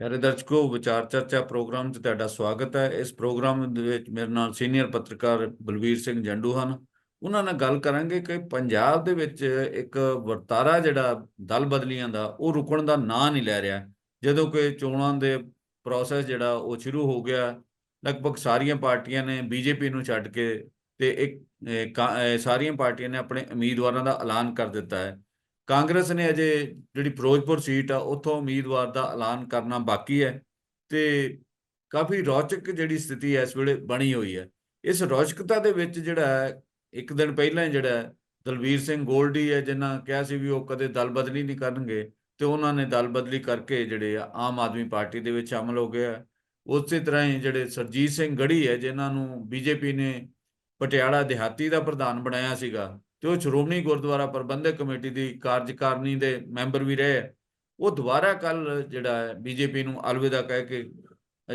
ਪਿਆਰੇ ਦਰਸ਼ਕੋ, ਵਿਚਾਰ ਚਰਚਾ ਪ੍ਰੋਗਰਾਮ 'ਚ ਤੁਹਾਡਾ ਸਵਾਗਤ ਹੈ। ਇਸ ਪ੍ਰੋਗਰਾਮ ਦੇ ਵਿੱਚ ਮੇਰੇ ਨਾਲ ਸੀਨੀਅਰ ਪੱਤਰਕਾਰ ਬਲਵੀਰ ਸਿੰਘ ਜੰਡੂ ਹਨ। ਉਹਨਾਂ ਨਾਲ ਗੱਲ ਕਰਾਂਗੇ ਕਿ ਪੰਜਾਬ ਦੇ ਵਿੱਚ ਇੱਕ ਵਰਤਾਰਾ ਜਿਹੜਾ ਦਲ ਬਦਲੀਆਂ ਦਾ, ਉਹ ਰੁਕਣ ਦਾ ਨਾਂ ਨਹੀਂ ਲੈ ਰਿਹਾ। ਜਦੋਂ ਕਿ ਚੋਣਾਂ ਦੇ ਪ੍ਰੋਸੈਸ ਜਿਹੜਾ, ਉਹ ਸ਼ੁਰੂ ਹੋ ਗਿਆ। ਲਗਭਗ ਸਾਰੀਆਂ ਪਾਰਟੀਆਂ ਨੇ ਬੀਜੇਪੀ ਨੂੰ ਛੱਡ ਕੇ ਤੇ ਇੱਕ ਸਾਰੀਆਂ ਪਾਰਟੀਆਂ ਨੇ ਆਪਣੇ ਉਮੀਦਵਾਰਾਂ ਦਾ ਐਲਾਨ ਕਰ ਦਿੱਤਾ ਹੈ। ਕਾਂਗਰਸ ਨੇ ਅਜੇ ਜਿਹੜੀ ਫਿਰੋਜ਼ਪੁਰ ਸੀਟ ਆ ਉੱਥੋਂ ਉਮੀਦਵਾਰ ਦਾ ਐਲਾਨ ਕਰਨਾ ਬਾਕੀ ਹੈ ਤੇ ਕਾਫੀ ਰੌਚਕ ਜਿਹੜੀ ਸਥਿਤੀ ਇਸ ਵੇਲੇ ਬਣੀ ਹੋਈ ਹੈ। ਇਸ ਰੌਚਕਤਾ ਦੇ ਵਿੱਚ ਜਿਹੜਾ ਇੱਕ ਦਿਨ ਪਹਿਲਾਂ ਹੀ ਜਿਹੜਾ ਹੈ, ਦਲਵੀਰ ਸਿੰਘ ਗੋਲਡੀ ਹੈ ਜਿਨ੍ਹਾਂ ਕਿਹਾ ਸੀ ਵੀ ਉਹ ਕਦੇ ਦਲ ਬਦਲੀ ਨਹੀਂ ਕਰਨਗੇ ਤੇ ਉਹਨਾਂ ਨੇ ਦਲ ਬਦਲੀ ਕਰਕੇ ਜਿਹੜੇ ਆ ਆਮ ਆਦਮੀ ਪਾਰਟੀ ਦੇ ਵਿੱਚ ਸ਼ਾਮਲ ਹੋ ਗਏ ਉਸੇ ਤਰ੍ਹਾਂ ਹੀ ਜਿਹੜੇ ਸਰਜੀਤ ਸਿੰਘ ਗੜੀ ਹੈ ਜਿਨ੍ਹਾਂ ਨੂੰ ਬੀਜੇਪੀ ਨੇ ਪਟਿਆਲਾ ਦਿਹਾਤੀ ਦਾ ਪ੍ਰਧਾਨ ਬਣਾਇਆ ਸੀਗਾ ਤੇ ਉਹ ਸ਼੍ਰੋਮਣੀ ਗੁਰਦੁਆਰਾ ਪ੍ਰਬੰਧਕ ਕਮੇਟੀ ਦੀ ਕਾਰਜਕਾਰਨੀ ਦੇ ਮੈਂਬਰ ਵੀ ਰਹੇ ਹੈ। ਉਹ ਦੁਬਾਰਾ ਕੱਲ ਜਿਹੜਾ ਹੈ, ਬੀਜੇਪੀ ਨੂੰ ਅਲਵਿਦਾ ਕਹਿ ਕੇ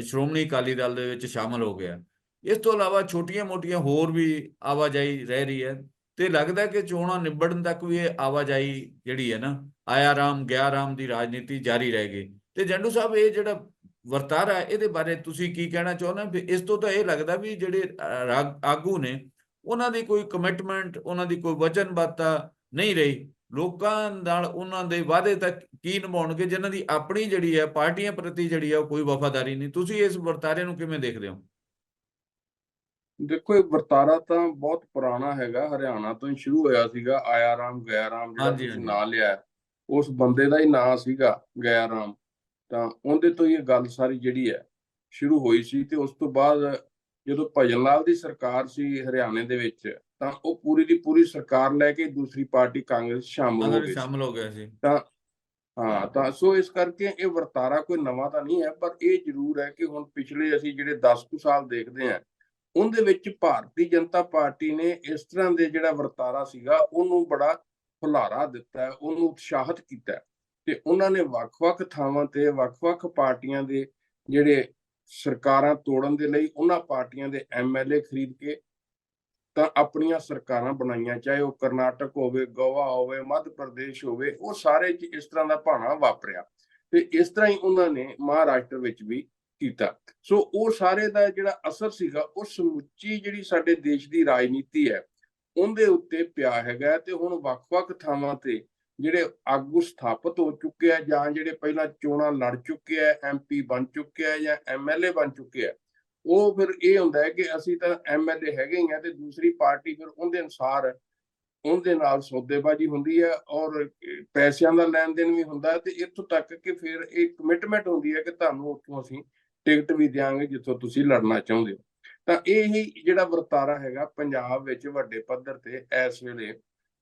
ਸ਼੍ਰੋਮਣੀ ਅਕਾਲੀ ਦਲ ਦੇ ਵਿੱਚ ਸ਼ਾਮਲ ਹੋ ਗਿਆ। ਇਸ ਤੋਂ ਇਲਾਵਾ ਛੋਟੀਆਂ-ਮੋਟੀਆਂ ਹੋਰ ਵੀ ਆਵਾਜਾਈ ਰਹਿ ਰਹੀ ਹੈ ਤੇ ਲੱਗਦਾ ਕਿ ਚੋਣਾਂ ਨਿਬੜਨ ਤੱਕ ਵੀ ਇਹ ਆਵਾਜਾਈ ਜਿਹੜੀ ਹੈ ਨਾ ਆਇਆ ਰਾਮ ਗਿਆ ਰਾਮ ਦੀ ਰਾਜਨੀਤੀ ਜਾਰੀ ਰਹਿ ਗਈ। ਤੇ ਜੰਡੂ ਸਾਹਿਬ, ਇਹ ਜਿਹੜਾ ਵਰਤਾਰਾ, ਇਹਦੇ ਬਾਰੇ ਤੁਸੀਂ ਕੀ ਕਹਿਣਾ ਚਾਹੁੰਦੇ ਹੋ? ਇਸ ਤੋਂ ਤਾਂ ਇਹ ਲੱਗਦਾ ਵੀ ਜਿਹੜੇ ਆਗੂ ਨੇ ਉਹਨਾਂ ਦੀ ਕੋਈ ਕਮਿਟਮੈਂਟ ਉਹਨਾਂ ਦੀ ਕੋਈ ਵਚਨਬੱਧਤਾ ਨਹੀਂ ਰਹੀ। ਲੋਕਾਂ ਨਾਲ ਉਹਨਾਂ ਦੇ ਵਾਅਦੇ ਤੱਕ ਕੀ ਨਿਭਾਉਣਗੇ? ਜਿਨ੍ਹਾਂ ਦੀ ਆਪਣੀ ਜਿਹੜੀ ਹੈ ਪਾਰਟੀਆਂ ਪ੍ਰਤੀ ਜਿਹੜੀ ਹੈ ਕੋਈ ਵਫਾਦਾਰੀ ਨਹੀਂ। ਤੁਸੀਂ ਇਸ ਵਰਤਾਰੇ ਨੂੰ ਕਿਵੇਂ ਦੇਖਦੇ ਹੋ? ਦੇਖੋ ਇਹ ਵਰਤਾਰਾ ਤਾਂ ਬਹੁਤ ਪੁਰਾਣਾ ਹੈਗਾ। ਹਰਿਆਣਾ ਤੋਂ ਹੀ ਸ਼ੁਰੂ ਹੋਇਆ ਸੀਗਾ। ਆਇਆ ਰਾਮ ਗਿਆ ਰਾਮ ਜਿਹੜਾ ਤੁਸੀਂ। ਨਾਂ ਲਿਆ ਉਸ ਬੰਦੇ ਦਾ ਹੀ ਨਾਂ ਸੀਗਾ ਗਿਆ ਰਾਮ ਤਾਂ ਉਹਦੇ ਤੋਂ ਹੀ ਇਹ ਗੱਲ ਸਾਰੀ ਜਿਹੜੀ ਹੈ ਸ਼ੁਰੂ ਹੋਈ ਸੀ ਤੇ ਉਸ ਤੋਂ ਬਾਅਦ ਜਦੋਂ ਭਜਨ ਲਾਲ ਦੀ ਸਰਕਾਰ ਸੀ ਹਰਿਆਣੇ ਦੇ ਵਿੱਚ ਤਾਂ ਉਹ ਪੂਰੀ ਦੀ ਪੂਰੀ ਸਰਕਾਰ ਲੈ ਕੇ ਦੂਸਰੀ ਪਾਰਟੀ ਕਾਂਗਰਸ ਸ਼ਾਮਲ ਹੋ ਗਈ ਸੀ। ਸ਼ਾਮਲ ਹੋ ਗਿਆ ਸੀ। ਹਾਂ ਤਾਂ ਸੋ ਇਸ ਕਰਕੇ ਇਹ ਵਰਤਾਰਾ ਕੋਈ ਨਵਾਂ ਤਾਂ ਨਹੀਂ ਹੈ ਪਰ ਇਹ ਜ਼ਰੂਰ ਹੈ ਕਿ ਹੁਣ ਪਿਛਲੇ ਅਸੀਂ ਜਿਹੜੇ 10 ਕੁ ਸਾਲ ਦੇਖਦੇ ਹਾਂ ਉਹਦੇ ਵਿੱਚ ਭਾਰਤੀ ਜਨਤਾ ਪਾਰਟੀ ਨੇ ਇਸ ਤਰ੍ਹਾਂ ਦੇ ਜਿਹੜਾ ਵਰਤਾਰਾ ਸੀਗਾ ਉਹਨੂੰ ਬੜਾ ਹੁਲਾਰਾ ਦਿੱਤਾ ਉਹਨੂੰ ਉਤਸ਼ਾਹਿਤ ਕੀਤਾ। ਤੇ ਉਹਨਾਂ ਨੇ ਵੱਖ-ਵੱਖ ਥਾਵਾਂ ਤੇ ਵੱਖ-ਵੱਖ ਪਾਰਟੀਆਂ ਦੇ ਜਿਹੜੇ ਸਰਕਾਰਾਂ ਤੋੜਨ ਦੇ ਲਈ ਉਹਨਾਂ ਪਾਰਟੀਆਂ ਦੇ ਐਮਐਲਏ ਖਰੀਦ ਕੇ ਤਾਂ ਆਪਣੀਆਂ ਸਰਕਾਰਾਂ ਬਣਾਈਆਂ, ਚਾਹੇ ਉਹ ਕਰਨਾਟਕ ਹੋਵੇ, ਗੋਆ ਹੋਵੇ, ਮੱਧ ਪ੍ਰਦੇਸ਼ ਹੋਵੇ, ਉਹ ਸਾਰੇ 'ਚ ਇਸ ਤਰ੍ਹਾਂ ਦਾ ਭਾਣਾ ਵਾਪਰਿਆ। ਤੇ ਇਸ ਤਰ੍ਹਾਂ ਹੀ ਉਹਨਾਂ ਨੇ ਮਹਾਰਾਸ਼ਟਰ ਵਿੱਚ ਵੀ ਕੀਤਾ। ਸੋ ਉਹ ਸਾਰੇ ਦਾ ਜਿਹੜਾ ਅਸਰ ਸੀਗਾ, ਉਹ ਸਮੁੱਚੀ ਜਿਹੜੀ ਸਾਡੇ ਦੇਸ਼ ਦੀ ਰਾਜਨੀਤੀ ਹੈ, ਉਹਦੇ ਉੱਤੇ ਪਿਆ ਹੈਗਾ ਤੇ ਹੁਣ ਵੱਖ-ਵੱਖ ਥਾਵਾਂ ਤੇ ਜਿਹੜੇ ਆਗੂ ਸਥਾਪਿਤ ਹੋ ਚੁੱਕੇ ਆ ਜਾਂ ਜਿਹੜੇ ਪਹਿਲਾਂ ਚੋਣਾਂ ਲੜ ਚੁੱਕੇ ਆ ਐਮਪੀ ਬਣ ਚੁੱਕੇ ਆ ਜਾਂ ਐਮਐਲਏ ਬਣ ਚੁੱਕੇ ਆ, ਉਹ ਫਿਰ ਇਹ ਹੁੰਦਾ ਹੈ ਕਿ ਅਸੀਂ ਤਾਂ ਐਮਐਲਏ ਹੈਗੇ ਹੀ ਆ ਤੇ ਦੂਸਰੀ ਪਾਰਟੀ ਫਿਰ ਉਹਦੇ ਅਨੁਸਾਰ ਉਹਦੇ ਨਾਲ ਸੌਦੇਬਾਜ਼ੀ ਹੁੰਦੀ ਹੈ ਔਰ ਪੈਸਿਆਂ ਦਾ ਲੈਣ ਦੇਣ ਵੀ ਹੁੰਦਾ ਤੇ ਇੱਥੋਂ ਤੱਕ ਕਿ ਫਿਰ ਇਹ ਕਮਿਟਮੈਂਟ ਹੁੰਦੀ ਹੈ ਕਿ ਤੁਹਾਨੂੰ ਉੱਥੋਂ ਅਸੀਂ ਟਿਕਟ ਵੀ ਦਿਆਂਗੇ ਜਿੱਥੋਂ ਤੁਸੀਂ ਲੜਨਾ ਚਾਹੁੰਦੇ ਹੋ। ਤਾਂ ਇਹ ਹੀ ਜਿਹੜਾ ਵਰਤਾਰਾ ਹੈਗਾ ਪੰਜਾਬ ਵਿੱਚ ਵੱਡੇ ਪੱਧਰ ਤੇ ਇਸ ਵੇਲੇ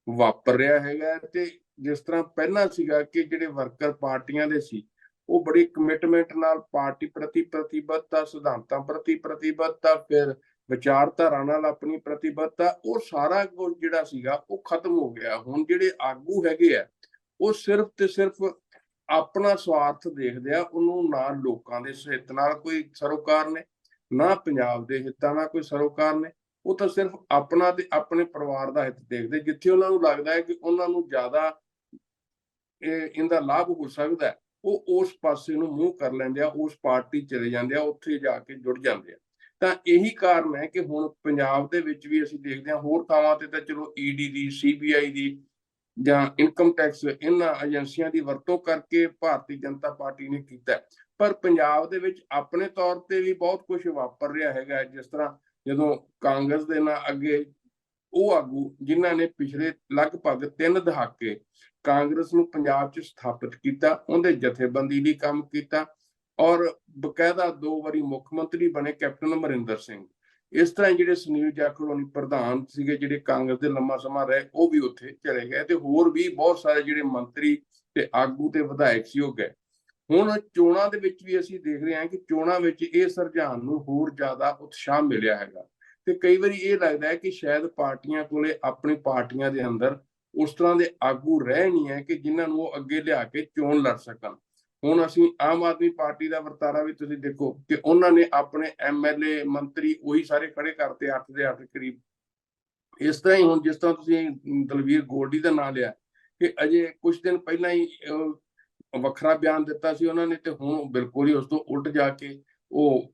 ਵਾਪਰ ਰਿਹਾ ਹੈਗਾ ਤੇ ਜਿਸ ਤਰ੍ਹਾਂ ਪਹਿਲਾਂ ਸੀਗਾ ਕਿ ਜਿਹੜੇ ਵਰਕਰ ਪਾਰਟੀਆਂ ਦੇ ਸੀ, ਉਹ ਬੜੀ ਕਮਿਟਮੈਂਟ ਨਾਲ ਪਾਰਟੀ ਪ੍ਰਤੀ ਪ੍ਰਤੀਬੱਧਤਾ, ਸਿਧਾਂਤਾਂ ਪ੍ਰਤੀ ਪ੍ਰਤੀਬੱਧਤਾ, ਫਿਰ ਵਿਚਾਰਧਾਰਾ ਨਾਲ ਆਪਣੀ ਪ੍ਰਤੀਬੱਧਤਾ, ਉਹ ਸਾਰਾ ਕੁਝ ਜਿਹੜਾ ਸੀਗਾ ਉਹ ਖਤਮ ਹੋ ਗਿਆ। ਹੁਣ ਜਿਹੜੇ ਆਗੂ ਹੈਗੇ ਆ, ਉਹ ਸਿਰਫ ਤੇ ਸਿਰਫ ਆਪਣਾ ਸਵਾਰਥ ਦੇਖਦੇ ਆ, ਉਹਨੂੰ ਨਾ ਲੋਕਾਂ ਦੇ ਹਿੱਤ ਨਾਲ ਕੋਈ ਸਰੋਕਾਰ ਨੇ, ਨਾ ਪੰਜਾਬ ਦੇ ਹਿੱਤਾਂ ਨਾਲ ਕੋਈ ਸਰੋਕਾਰ ਨੇ, ਉਹ ਤਾਂ ਸਿਰਫ ਆਪਣਾ ਤੇ ਆਪਣੇ ਪਰਿਵਾਰ ਦਾ ਹਿੱਤ ਦੇਖਦੇ ਜਿੱਥੇ ਉਹਨਾਂ ਨੂੰ ਲੱਗਦਾ ਹੈ ਕਿ ਉਹਨਾਂ ਨੂੰ ਜ਼ਿਆਦਾ ਇਹਦਾ ਲਾਭ ਹੋ ਸਕਦਾ ਉਹ ਉਸ ਪਾਸੇ ਨੂੰ ਮੂੰਹ ਕਰ ਲੈਂਦੇ ਆ, ਉਸ ਪਾਰਟੀ ਚਲੇ ਜਾਂਦੇ ਆ, ਉੱਥੇ ਜਾ ਕੇ ਜੁੜ ਜਾਂਦੇ ਆ। ਤਾਂ ਇਹੀ ਕਾਰਨ ਹੈ ਕਿ ਹੁਣ ਪੰਜਾਬ ਦੇ ਵਿੱਚ ਵੀ ਅਸੀਂ ਦੇਖਦੇ ਹਾਂ ਹੋਰ ਥਾਵਾਂ ਤੇ ਤਾਂ ਚਲੋ ਈਡੀ ਦੀ ਸੀਬੀਆਈ ਦੀ ਜਾਂ ਇਨਕਮ ਟੈਕਸ ਇਹਨਾਂ ਏਜੰਸੀਆਂ ਦੀ ਵਰਤੋਂ ਕਰਕੇ ਭਾਰਤੀ ਜਨਤਾ ਪਾਰਟੀ ਨੇ ਕੀਤਾ ਪਰ ਪੰਜਾਬ ਦੇ ਵਿੱਚ ਆਪਣੇ ਤੌਰ ਤੇ ਵੀ ਬਹੁਤ ਕੁਝ ਵਾਪਰ ਰਿਹਾ ਹੈਗਾ ਜਿਸ ਤਰ੍ਹਾਂ ਜਦੋਂ ਕਾਂਗਰਸ ਦੇ ਨਾਲ ਅੱਗੇ ਉਹ ਆਗੂ ਜਿਨ੍ਹਾਂ ਨੇ ਪਿਛਲੇ ਲਗਭਗ ਤਿੰਨ ਦਹਾਕੇ ਕਾਂਗਰਸ ਨੂੰ ਪੰਜਾਬ 'ਚ ਸਥਾਪਿਤ ਕੀਤਾ, ਉਹਦੇ ਜਥੇਬੰਦੀ ਲਈ ਕੰਮ ਕੀਤਾ ਔਰ ਬਕਾਇਦਾ ਦੋ ਵਾਰੀ ਮੁੱਖ ਮੰਤਰੀ ਬਣੇ ਕੈਪਟਨ ਅਮਰਿੰਦਰ ਸਿੰਘ। ਇਸ ਤਰ੍ਹਾਂ ਹੀ ਜਿਹੜੇ ਸੁਨੀਲ ਜਾਖੜ ਪ੍ਰਧਾਨ ਸੀਗੇ, ਜਿਹੜੇ ਕਾਂਗਰਸ ਦੇ ਲੰਮਾ ਸਮਾਂ ਰਹੇ, ਉਹ ਵੀ ਉੱਥੇ ਚਲੇ ਗਏ ਤੇ ਹੋਰ ਵੀ ਬਹੁਤ ਸਾਰੇ ਜਿਹੜੇ ਮੰਤਰੀ ਤੇ ਆਗੂ ਤੇ ਵਿਧਾਇਕ ਸੀ ਉਹ ਗਏ। ਹੁਣ ਚੋਣਾਂ ਦੇ ਵਿੱਚ ਵੀ ਅਸੀਂ ਦੇਖ ਰਹੇ ਹਾਂ ਕਿ ਚੋਣਾਂ ਵਿੱਚ ਇਹ ਸਰਝਾਨ ਨੂੰ ਹੋਰ ਜ਼ਿਆਦਾ ਉਤਸ਼ਾਹ ਮਿਲਿਆ ਹੈਗਾ। ਤੇ ਕਈ ਵਾਰੀ ਇਹ ਲੱਗਦਾ ਹੈ ਕਿ ਸ਼ਾਇਦ ਪਾਰਟੀਆਂ ਕੋਲੇ ਆਪਣੀ ਪਾਰਟੀਆਂ ਦੇ ਅੰਦਰ ਉਸ ਤਰ੍ਹਾਂ ਦੇ ਆਗੂ ਰਹਿ ਨਹੀਂ ਹੈ ਕਿ ਜਿਨ੍ਹਾਂ ਨੂੰ ਉਹ ਅੱਗੇ ਲਿਆ ਕੇ ਚੋਣ ਲੜ ਸਕਣ। ਹੁਣ ਅਸੀਂ ਆਮ ਆਦਮੀ ਪਾਰਟੀ ਦਾ ਵਰਤਾਰਾ ਵੀ ਤੁਸੀਂ ਦੇਖੋ ਕਿ ਉਹਨਾਂ ਨੇ ਆਪਣੇ ਐਮਐਲਏ ਮੰਤਰੀ ਉਹੀ ਸਾਰੇ ਖੜੇ ਕਰਤੇ 8 ਦੇ 8 ਕਰੀਬ। ਇਸ ਤਰ੍ਹਾਂ ਹੀ ਹੁਣ ਜਿਸ ਤਰ੍ਹਾਂ ਤੁਸੀਂ ਦਲਵੀਰ ਗੋਲਡੀ ਦਾ ਨਾਮ ਲਿਆ ਕਿ ਅਜੇ ਕੁਝ ਦਿਨ ਪਹਿਲਾਂ ਹੀ ਵੱਖਰਾ ਬਿਆਨ ਦਿੱਤਾ ਸੀ ਉਹਨਾਂ ਨੇ ਤੇ ਹੁਣ ਬਿਲਕੁਲ ਹੀ ਉਸ ਤੋਂ ਉਲਟ ਜਾ ਕੇ ਉਹ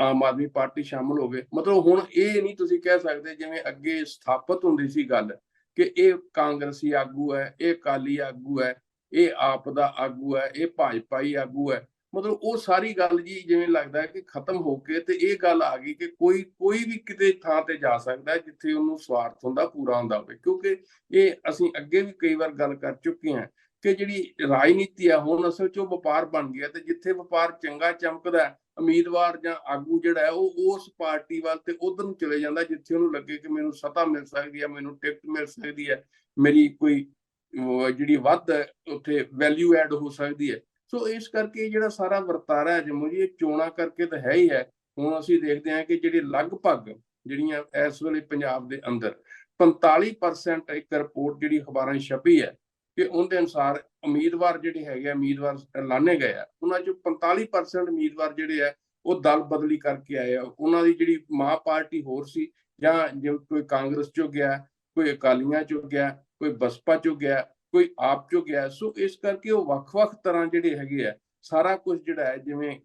ਆਮ ਆਦਮੀ ਪਾਰਟੀ ਸ਼ਾਮਲ ਹੋ ਗਏ ਮਤਲਬ ਹੁਣ ਇਹ ਨਹੀਂ ਤੁਸੀਂ ਕਹਿ ਸਕਦੇ ਜਿਵੇਂ ਅੱਗੇ ਸਥਾਪਿਤ ਹੁੰਦੀ ਸੀ ਗੱਲ ਕਿ ਇਹ ਕਾਂਗਰਸੀ ਆਗੂ ਹੈ, ਇਹ ਕਾਲੀ ਆਗੂ ਹੈ, ਇਹ ਆਪ ਦਾ ਆਗੂ ਹੈ, ਇਹ ਭਾਜਪਾਈ ਆਗੂ ਹੈ। ਮਤਲਬ ਉਹ ਸਾਰੀ ਗੱਲ ਜੀ ਜਿਵੇਂ ਲੱਗਦਾ ਹੈ ਕਿ ਖਤਮ ਹੋ ਕੇ ਤੇ ਇਹ ਗੱਲ ਆ ਗਈ ਕਿ ਕੋਈ ਕੋਈ ਵੀ ਕਿਤੇ ਥਾਂ ਤੇ ਜਾ ਸਕਦਾ ਜਿੱਥੇ ਉਹਨੂੰ ਸਵਾਰਥ ਹੁੰਦਾ, ਪੂਰਾ ਹੁੰਦਾ ਹੋਵੇ। ਕਿਉਂਕਿ ਇਹ ਅਸੀਂ ਅੱਗੇ ਵੀ ਕਈ ਵਾਰ ਗੱਲ ਕਰ ਚੁੱਕੇ ਹਾਂ ਕਿ ਜਿਹੜੀ ਰਾਜਨੀਤੀ ਆ, ਹੁਣ ਅਸਲ 'ਚ ਉਹ ਵਪਾਰ ਬਣ ਗਿਆ ਤੇ ਜਿੱਥੇ ਵਪਾਰ ਚੰਗਾ ਚਮਕਦਾ ਉਮੀਦਵਾਰ ਜਾਂ ਆਗੂ ਜਿਹੜਾ ਹੈ, ਉਹ ਉਸ ਪਾਰਟੀ ਵੱਲ ਤੇ ਉਧਰ ਨੂੰ ਚਲੇ ਜਾਂਦਾ ਜਿੱਥੇ ਉਹਨੂੰ ਲੱਗੇ ਕਿ ਮੈਨੂੰ ਸੱਤਾ ਮਿਲ ਸਕਦੀ ਹੈ, ਮੈਨੂੰ ਟਿਕਟ ਮਿਲ ਸਕਦੀ ਹੈ, ਮੇਰੀ ਕੋਈ ਜਿਹੜੀ ਵੱਧ ਉੱਥੇ ਵੈਲਿਊ ਐਡ ਹੋ ਸਕਦੀ ਹੈ। ਸੋ ਇਸ ਕਰਕੇ ਇਹ ਜਿਹੜਾ ਸਾਰਾ ਵਰਤਾਰਾ ਹੈ ਜੰਮੂ ਜੀ, ਇਹ ਚੋਣਾਂ ਕਰਕੇ ਤਾਂ ਹੈ ਹੀ ਹੈ। ਹੁਣ ਅਸੀਂ ਦੇਖਦੇ ਹਾਂ ਕਿ ਜਿਹੜੀ ਲਗਭਗ ਜਿਹੜੀਆਂ ਇਸ ਵੇਲੇ ਪੰਜਾਬ ਦੇ ਅੰਦਰ 45% ਇੱਕ ਰਿਪੋਰਟ ਜਿਹੜੀ ਅਖਬਾਰਾਂ ਛਪੀ ਹੈ ਕਿ ਉਹਦੇ ਅਨੁਸਾਰ ਉਮੀਦਵਾਰ ਜਿਹੜੇ ਹੈਗੇ ਆ, ਉਮੀਦਵਾਰ ਐਲਾਨੇ ਗਏ ਆ। ਉਹਨਾਂ 'ਚੋਂ 45% ਉਮੀਦਵਾਰ ਜਿਹੜੇ ਆ ਉਹ ਦਲ ਬਦਲੀ ਕਰਕੇ ਆਏ ਆ। ਉਹਨਾਂ ਦੀ ਜਿਹੜੀ ਮਾਂ ਪਾਰਟੀ ਹੋਰ ਸੀ ਜਾਂ ਜੇ ਕੋਈ ਕਾਂਗਰਸ ਚੋਂ ਗਿਆ ਕੋਈ ਅਕਾਲੀਆਂ ਚੋਂ ਗਿਆ ਕੋਈ ਬਸਪਾ ਚੋਂ ਗਿਆ ਕੋਈ ਆਪ ਚੋਂ ਗਿਆ ਸੋ ਇਸ ਕਰਕੇ ਉਹ ਵੱਖ-ਵੱਖ ਤਰ੍ਹਾਂ ਜਿਹੜੇ ਹੈਗੇ ਆ ਸਾਰਾ ਕੁਝ ਜਿਹੜਾ ਹੈ ਜਿਵੇਂ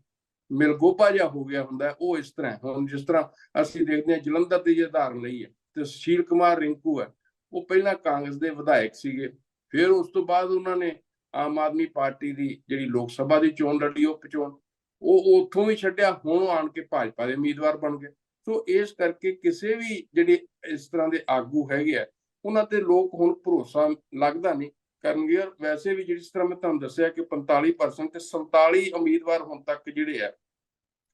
ਮਿਲਗੋਪਾ ਜਿਹਾ ਹੋ ਗਿਆ ਹੁੰਦਾ ਉਹ ਇਸ ਤਰ੍ਹਾਂ ਹੁਣ ਜਿਸ ਤਰ੍ਹਾਂ ਅਸੀਂ ਦੇਖਦੇ ਹਾਂ ਜਲੰਧਰ ਦੇ ਜੇ ਉਦਾਹਰਨ ਲਈ ਹੈ ਤੇ ਸੁਸ਼ੀਲ ਕੁਮਾਰ ਰਿੰਕੂ ਹੈ। ਉਹ ਪਹਿਲਾਂ ਕਾਂਗਰਸ ਦੇ ਵਿਧਾਇਕ ਸੀਗੇ। ਫਿਰ ਉਸ ਤੋਂ ਬਾਅਦ ਉਹਨਾਂ ਨੇ ਆਮ ਆਦਮੀ ਪਾਰਟੀ ਦੀ ਜਿਹੜੀ ਲੋਕ ਸਭਾ ਦੀ ਚੋਣ ਲੜੀ ਉਹ ਚੋਣ, ਉਹ ਉੱਥੋਂ ਵੀ ਛੱਡਿਆ, ਹੁਣ ਉਹ ਆਣ ਕੇ ਭਾਜਪਾ ਦੇ ਉਮੀਦਵਾਰ ਬਣ ਗਏ। ਸੋ ਇਸ ਕਰਕੇ ਕਿਸੇ ਵੀ ਜਿਹੜੇ ਇਸ ਤਰ੍ਹਾਂ ਦੇ ਆਗੂ ਹੈਗੇ ਆ, ਉਹਨਾਂ ਤੇ ਲੋਕ ਹੁਣ ਭਰੋਸਾ ਲੱਗਦਾ ਨਹੀਂ ਕਰਨਗੇ। ਔਰ ਵੈਸੇ ਵੀ ਜਿਸ ਤਰ੍ਹਾਂ ਮੈਂ ਤੁਹਾਨੂੰ ਦੱਸਿਆ ਕਿ 45% ਤੇ 47 ਉਮੀਦਵਾਰ ਹੁਣ ਤੱਕ ਜਿਹੜੇ ਆ,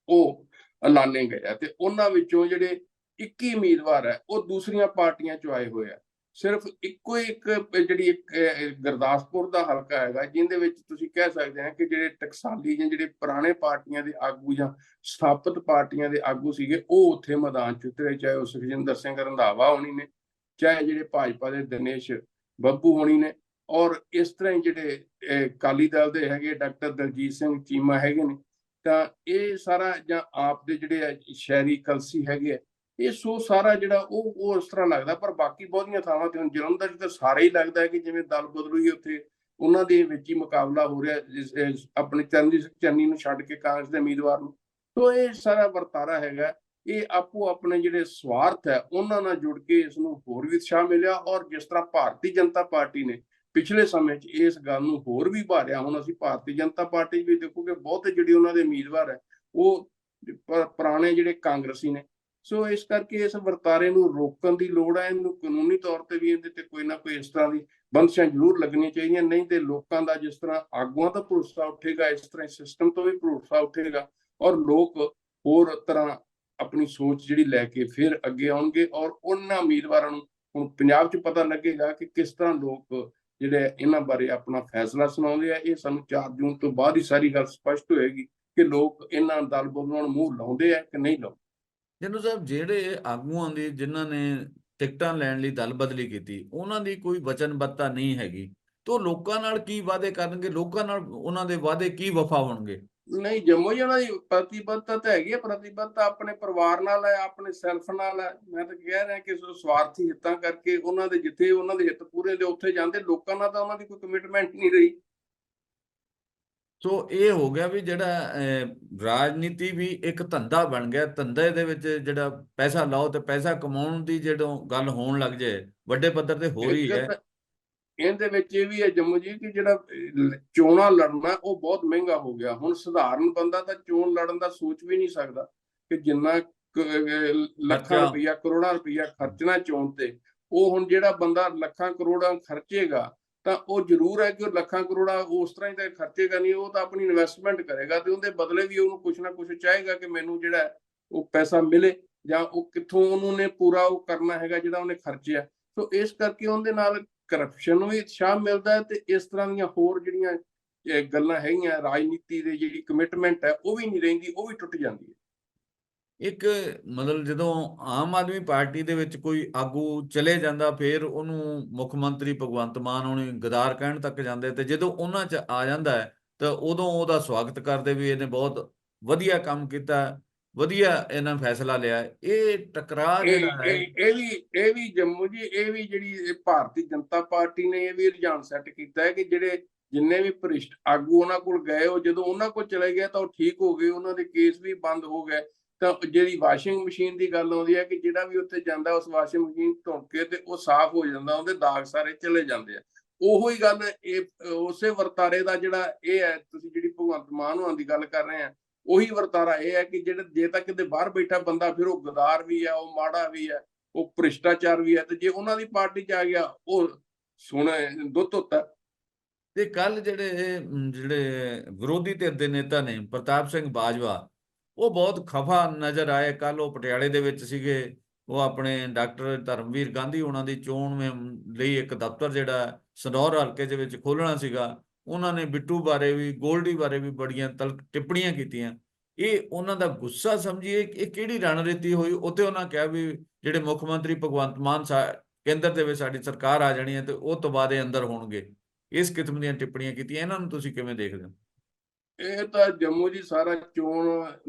ਉਹ ਐਲਾਨੇ ਗਏ ਆ। ਤੇ ਉਹਨਾਂ ਵਿੱਚੋਂ ਜਿਹੜੇ 21 ਉਮੀਦਵਾਰ ਹੈ ਉਹ ਦੂਸਰੀਆਂ ਪਾਰਟੀਆਂ ਚੋਂ ਆਏ ਹੋਏ ਆ। ਸਿਰਫ ਇੱਕੋ ਇੱਕ ਜਿਹੜੀ ਇੱਕ ਗੁਰਦਾਸਪੁਰ ਦਾ ਹਲਕਾ ਹੈਗਾ ਜਿੰਦੇ ਵਿੱਚ ਤੁਸੀਂ ਕਹਿ ਸਕਦੇ ਆ ਕਿ ਜਿਹੜੇ ਟਕਸਾਲੀ ਜਾਂ ਜਿਹੜੇ ਪੁਰਾਣੇ ਪਾਰਟੀਆਂ ਦੇ ਆਗੂ ਜਾਂ ਸਥਾਪਿਤ ਪਾਰਟੀਆਂ ਦੇ ਆਗੂ ਸੀਗੇ ਉਹ ਉੱਥੇ ਮੈਦਾਨ ਚ ਉਤਰੇ ਚਾਹੇ ਉਹ ਸੁਖਜਿੰਦਰ ਸਿੰਘ ਰੰਧਾਵਾ ਹੋਣੀ ਨੇ ਚਾਹੇ ਜਿਹੜੇ ਭਾਜਪਾ ਦੇ ਦਿਨੇਸ਼ ਬੱਬੂ ਹੋਣੀ ਨੇ ਔਰ ਇਸ ਤਰ੍ਹਾਂ ਹੀ ਜਿਹੜੇ ਅਹ, ਅਕਾਲੀ ਦਲ ਦੇ ਹੈਗੇ ਡਾਕਟਰ ਦਲਜੀਤ ਸਿੰਘ ਚੀਮਾ ਹੈਗੇ ਨੇ ਤਾਂ ਇਹ ਸਾਰਾ ਜਾਂ ਆਪ ਦੇ ਜਿਹੜੇ ਸ਼ਹਿਰੀ ਕਲਸੀ ਹੈਗੇ ਆ ਇਹ ਸੋ ਸਾਰਾ ਜਿਹੜਾ ਉਹ ਉਹ ਇਸ ਤਰ੍ਹਾਂ ਲੱਗਦਾ, ਪਰ ਬਾਕੀ ਬਹੁਤੀਆਂ ਥਾਵਾਂ ਤੇ ਹੁਣ ਜਲੰਧਰ 'ਚ ਤਾਂ ਸਾਰੇ ਹੀ ਲੱਗਦਾ ਹੈ ਕਿ ਜਿਵੇਂ ਦਲ ਬਦਲੂ ਹੀ ਉੱਥੇ, ਉਹਨਾਂ ਦੇ ਵਿੱਚ ਹੀ ਮੁਕਾਬਲਾ ਹੋ ਰਿਹਾ ਆਪਣੇ ਚਰਨਜੀਤ ਸਿੰਘ ਚੰਨੀ ਨੂੰ ਛੱਡ ਕੇ ਕਾਂਗਰਸ ਦੇ ਉਮੀਦਵਾਰ ਨੂੰ। ਸੋ ਇਹ ਸਾਰਾ ਵਰਤਾਰਾ ਹੈਗਾ, ਇਹ ਆਪੋ ਆਪਣੇ ਜਿਹੜੇ ਸਵਾਰਥ ਹੈ, ਉਹਨਾਂ ਨਾਲ ਜੁੜ ਕੇ ਇਸ ਨੂੰ ਹੋਰ ਵੀ ਉਤਸ਼ਾਹ ਮਿਲਿਆ ਔਰ ਜਿਸ ਤਰ੍ਹਾਂ ਭਾਰਤੀ ਜਨਤਾ ਪਾਰਟੀ ਨੇ ਪਿਛਲੇ ਸਮੇਂ 'ਚ ਇਸ ਗੱਲ ਨੂੰ ਹੋਰ ਵੀ ਭਾਰਿਆ, ਹੁਣ ਅਸੀਂ ਭਾਰਤੀ ਜਨਤਾ ਪਾਰਟੀ 'ਚ ਵੀ ਦੇਖੋਗੇ ਬਹੁਤ ਜਿਹੜੇ ਉਹਨਾਂ ਦੇ ਉਮੀਦਵਾਰ ਹੈ, ਉਹ ਪੁਰਾਣੇ ਜਿਹੜੇ ਕਾਂਗਰਸੀ ਨੇ ਸੋ ਇਸ ਕਰਕੇ ਇਸ ਵਰਤਾਰੇ ਨੂੰ ਰੋਕਣ ਦੀ ਲੋੜ ਹੈ ਇਹਨੂੰ ਕਾਨੂੰਨੀ ਤੌਰ ਤੇ ਵੀ ਇਹਦੇ ਤੇ ਕੋਈ ਨਾ ਕੋਈ ਇਸ ਤਰ੍ਹਾਂ ਦੀ ਬੰਦਸ਼ਾਂ ਜ਼ਰੂਰ ਲੱਗਣੀਆਂ ਚਾਹੀਦੀਆਂ, ਨਹੀਂ ਤੇ ਲੋਕਾਂ ਦਾ ਜਿਸ ਤਰ੍ਹਾਂ ਆਗੂਆਂ ਦਾ ਭਰੋਸਾ ਉੱਠੇਗਾ, ਇਸ ਤਰ੍ਹਾਂ ਸਿਸਟਮ ਤੋਂ ਵੀ ਭਰੋਸਾ ਉੱਠੇਗਾ ਔਰ ਲੋਕ ਹੋਰ ਤਰ੍ਹਾਂ ਆਪਣੀ ਸੋਚ ਜਿਹੜੀ ਲੈ ਕੇ ਫਿਰ ਅੱਗੇ ਆਉਣਗੇ ਔਰ ਉਹਨਾਂ ਉਮੀਦਵਾਰਾਂ ਨੂੰ ਹੁਣ ਪੰਜਾਬ 'ਚ ਪਤਾ ਲੱਗੇਗਾ ਕਿ ਕਿਸ ਤਰ੍ਹਾਂ ਲੋਕ ਜਿਹੜੇ ਇਹਨਾਂ ਬਾਰੇ ਆਪਣਾ ਫੈਸਲਾ ਸੁਣਾਉਂਦੇ ਆ, ਇਹ ਸਾਨੂੰ 4 ਜੂਨ ਤੋਂ ਬਾਅਦ ਹੀ ਸਾਰੀ ਗੱਲ ਸਪਸ਼ਟ ਹੋਏਗੀ ਕਿ ਲੋਕ ਇਹਨਾਂ ਦਲ ਬੋਲਣ ਨੂੰ ਮੂੰਹ ਲਾਉਂਦੇ ਆ ਕਿ ਨਹੀਂ ਲਾਉਂਦੇ। ਜੰਡੂ ਸਾਹਿਬ, ਜਿਹੜੇ ਆਗੂਆਂ ਦੀ, ਜਿਨ੍ਹਾਂ ਨੇ ਟਿਕਟਾਂ ਲੈਣ ਲਈ ਦਲ ਬਦਲੀ ਕੀਤੀ, ਉਹਨਾਂ ਦੀ ਕੋਈ ਵਚਨਬੱਧਤਾ ਨਹੀਂ ਹੈਗੀ। ਤੇ ਉਹ ਲੋਕਾਂ ਨਾਲ ਕੀ ਵਾਅਦੇ ਕਰਨਗੇ? ਲੋਕਾਂ ਨਾਲ ਉਹਨਾਂ ਦੇ ਵਾਅਦੇ ਕੀ ਵਫਾ ਹੋਣਗੇ? ਨਹੀਂ, ਜੰਮੋ ਜੰਮੂ ਉਹਨਾਂ ਦੀ ਪ੍ਰਤੀਬੱਧਤਾ ਤਾਂ ਹੈਗੀ ਹੈ ਪ੍ਰਤੀਬੱਧਤਾ ਆਪਣੇ ਪਰਿਵਾਰ ਨਾਲ ਹੈ, ਆਪਣੇ ਸੈਲਫ ਨਾਲ ਹੈ। ਮੈਂ ਤਾਂ ਕਹਿ ਰਿਹਾ ਕਿ ਸਵਾਰਥੀ ਹਿੱਤਾਂ ਕਰਕੇ ਉਹਨਾਂ ਦੇ ਜਿੱਥੇ ਉਹਨਾਂ ਦੇ ਹਿੱਤ ਪੂਰੇ ਹੁੰਦੇ, ਉੱਥੇ ਜਾਂਦੇ। ਲੋਕਾਂ ਨਾਲ ਤਾਂ ਉਹਨਾਂ ਦੀ ਕੋਈ ਕਮਿਟਮੈਂਟ ਨਹੀਂ ਰਹੀ। ਸੋ ਇਹ ਹੋ ਗਿਆ ਵੀ ਜਿਹੜਾ ਰਾਜਨੀਤੀ ਵੀ ਇੱਕ ਧੰਦਾ ਬਣ ਗਿਆ। ਧੰਦੇ ਦੇ ਵਿੱਚ ਜਿਹੜਾ ਪੈਸਾ ਲਾਓ ਤੇ ਪੈਸਾ ਕਮਾਉਣ ਦੀ ਜਦੋਂ ਗੱਲ ਹੋਣ ਲੱਗ ਜਾਏ ਵੱਡੇ ਪੱਧਰ ਤੇ ਹੋ ਰਹੀ। ਹੈ ਇਹਦੇ ਵਿੱਚ ਇਹ ਵੀ ਹੈ ਜੰਮੂ ਜੀ ਕਿ ਜਿਹੜਾ ਚੋਣਾਂ ਲੜਨਾ ਉਹ ਬਹੁਤ ਮਹਿੰਗਾ ਹੋ ਗਿਆ। ਹੁਣ ਸਧਾਰਨ ਬੰਦਾ ਤਾਂ ਚੋਣ ਲੜਨ ਦਾ ਸੋਚ ਵੀ ਨਹੀਂ ਸਕਦਾ ਕਿ ਜਿੰਨਾ ਲੱਖਾਂ। ਰੁਪਈਆ ਕਰੋੜਾਂ ਰੁਪਈਆ ਖਰਚਣਾ ਚੋਣ ਤੇ। ਉਹ ਹੁਣ ਜਿਹੜਾ ਬੰਦਾ ਲੱਖਾਂ ਕਰੋੜਾਂ ਖਰਚੇਗਾ ਤਾਂ ਉਹ ਜ਼ਰੂਰ ਹੈ ਕਿ ਉਹ ਲੱਖਾਂ ਕਰੋੜਾਂ ਉਸ ਤਰ੍ਹਾਂ ਹੀ ਤਾਂ ਖਰਚੇਗਾ ਨਹੀਂ ਉਹ ਤਾਂ ਆਪਣੀ ਇਨਵੈਸਟਮੈਂਟ ਕਰੇਗਾ ਤੇ ਉਹਦੇ ਬਦਲੇ ਵੀ ਉਹਨੂੰ ਕੁਝ ਨਾ ਕੁਝ ਚਾਹੇਗਾ ਕਿ ਮੈਨੂੰ ਜਿਹੜਾ ਉਹ ਪੈਸਾ ਮਿਲੇ ਜਾਂ ਉਹ ਕਿੱਥੋਂ ਉਹਨੂੰ ਨੇ ਪੂਰਾ ਉਹ ਕਰਨਾ ਹੈਗਾ ਜਿਹੜਾ ਉਹਨੇ ਖਰਚਿਆ ਸੋ ਇਸ ਕਰਕੇ ਉਹਦੇ ਨਾਲ ਕਰਪਸ਼ਨ ਨੂੰ ਵੀ ਉਤਸ਼ਾਹ ਮਿਲਦਾ ਹੈ ਤੇ ਇਸ ਤਰ੍ਹਾਂ ਦੀਆਂ ਹੋਰ ਜਿਹੜੀਆਂ ਗੱਲਾਂ ਹੈਗੀਆਂ, ਰਾਜਨੀਤੀ ਦੇ ਜਿਹੜੀ ਕਮਿਟਮੈਂਟ ਹੈ ਉਹ ਵੀ ਨਹੀਂ ਰਹਿੰਦੀ, ਉਹ ਵੀ ਟੁੱਟ ਜਾਂਦੀ ਹੈ। ਇੱਕ ਮਤਲਬ ਜਦੋਂ ਆਮ ਆਦਮੀ ਪਾਰਟੀ ਦੇ ਵਿੱਚ ਕੋਈ ਆਗੂ ਚਲੇ ਜਾਂਦਾ ਫਿਰ ਉਹਨੂੰ ਮੁੱਖ ਮੰਤਰੀ ਭਗਵੰਤ ਮਾਨ ਉਹਨੇ ਗਦਾਰ ਕਹਿਣ ਤੱਕ ਜਾਂਦੇ ਤੇ ਜਦੋਂ ਉਹਨਾਂ 'ਚ ਆ ਜਾਂਦਾ ਹੈ ਤਾਂ ਉਦੋਂ ਉਹਦਾ ਸਵਾਗਤ ਕਰਦੇ ਵੀ ਇਹਨੇ ਬਹੁਤ ਵਧੀਆ ਕੰਮ ਕੀਤਾ ਵਧੀਆ ਇਹਨਾਂ ਫੈਸਲਾ ਲਿਆ। ਇਹ ਟਕਰਾਅ ਜਿਹੜਾ ਹੈ ਇਹ ਵੀ ਇਹ ਵੀ ਜੰਮੂ ਜੀ ਇਹ ਵੀ ਜਿਹੜੀ ਭਾਰਤੀ ਜਨਤਾ ਪਾਰਟੀ ਨੇ ਇਹ ਵੀ ਰੁਝਾਨ ਸੈੱਟ ਕੀਤਾ ਹੈ ਕਿ ਜਿਹੜੇ ਜਿੰਨੇ ਵੀ ਭ੍ਰਿਸ਼ਟ ਆਗੂ ਉਹਨਾਂ ਕੋਲ ਗਏ ਉਹ ਜਦੋਂ ਉਹਨਾਂ ਕੋਲ ਚਲੇ ਗਏ ਤਾਂ ਉਹ ਠੀਕ ਹੋ ਗਏ ਉਹਨਾਂ ਦੇ ਕੇਸ ਵੀ ਬੰਦ ਹੋ ਗਏ। ਤਾਂ ਜਿਹੜੀ ਵਾਸ਼ਿੰਗ ਮਸ਼ੀਨ ਦੀ ਗੱਲ ਆਉਂਦੀ ਹੈ ਕਿ ਜਿਹੜਾ ਵੀ ਉੱਥੇ ਜਾਂਦਾ ਉਸ ਵਾਸ਼ਿੰਗ ਮਸ਼ੀਨ ਧੋ ਕੇ ਤੇ ਉਹ ਸਾਫ਼ ਹੋ ਜਾਂਦਾ ਉਹਦੇ ਦਾਗ ਸਾਰੇ ਚਲੇ ਜਾਂਦੇ ਆ। ਉਹੋ ਹੀ ਗੱਲ ਇਹ ਉਸੇ ਵਰਤਾਰੇ ਦਾ ਜਿਹੜਾ ਇਹ ਹੈ ਤੁਸੀਂ ਜਿਹੜੀ ਭਗਵੰਤ ਮਾਨ ਹੋਣ ਦੀ ਗੱਲ ਕਰ ਰਹੇ ਆ ਉਹੀ ਵਰਤਾਰਾ ਇਹ ਹੈ ਕਿ ਜਿਹੜੇ ਜੇ ਤਾਂ ਕਿਤੇ ਬਾਹਰ ਬੈਠਾ ਬੰਦਾ ਫਿਰ ਉਹ ਗਦਾਰ ਵੀ ਹੈ ਉਹ ਮਾੜਾ ਵੀ ਹੈ ਉਹ ਭ੍ਰਿਸ਼ਟਾਚਾਰ ਵੀ ਹੈ ਤੇ ਜੇ ਉਹਨਾਂ ਦੀ ਪਾਰਟੀ 'ਚ ਆ ਗਿਆ ਉਹ ਸੁਣ ਦੁੱਧ ਹੁੰਦਾ ਤੇ ਕੱਲ ਜਿਹੜੇ ਇਹ, ਜਿਹੜੇ ਵਿਰੋਧੀ ਧਿਰ ਦੇ ਨੇਤਾ ਨੇ ਪ੍ਰਤਾਪ ਸਿੰਘ ਬਾਜਵਾ ਉਹ ਬਹੁਤ ਖਫਾ ਨਜ਼ਰ ਆਏ। ਕੱਲ ਉਹ ਪਟਿਆਲੇ ਦੇ ਵਿੱਚ ਸੀਗੇ। ਉਹ ਆਪਣੇ ਡਾਕਟਰ ਧਰਮਵੀਰ ਗਾਂਧੀ ਉਹਨਾਂ ਦੀ ਚੋਣ ਲਈ ਇੱਕ ਦਫ਼ਤਰ ਜਿਹੜਾ ਸਨੌਰ ਹਲਕੇ ਦੇ ਵਿੱਚ ਖੋਲਣਾ ਸੀਗਾ। ਉਹਨਾਂ ਨੇ ਬਿੱਟੂ ਬਾਰੇ ਵੀ, ਗੋਲਡੀ ਬਾਰੇ ਵੀ ਬੜੀਆਂ ਤਲਕ ਟਿੱਪਣੀਆਂ ਕੀਤੀਆਂ। ਇਹ ਉਹਨਾਂ ਦਾ ਗੁੱਸਾ ਸਮਝੀਏ, ਇਹ ਕਿਹੜੀ ਰਣਨੀਤੀ ਹੋਈ? ਉੱਥੇ ਉਹਨਾਂ ਕਿਹਾ ਵੀ ਜਿਹੜੇ ਮੁੱਖ ਮੰਤਰੀ ਭਗਵੰਤ ਮਾਨ ਸਾ- ਕੇਂਦਰ ਦੇ ਵਿੱਚ ਸਾਡੀ ਸਰਕਾਰ ਆ ਜਾਣੀ ਹੈ ਤੇ ਉਹ ਤੋਂ ਬਾਅਦ ਇਹ ਅੰਦਰ ਹੋਣਗੇ। ਇਸ ਕਿਸਮ ਦੀਆਂ ਟਿੱਪਣੀਆਂ ਕੀਤੀਆਂ। ਇਹਨਾਂ ਨੂੰ ਤੁਸੀਂ ਕਿਵੇਂ ਦੇਖਦੇ ਹੋ? ਇਹ ਤਾਂ ਜੰਮੂ ਜੀ ਸਾਰਾ ਚੋਣ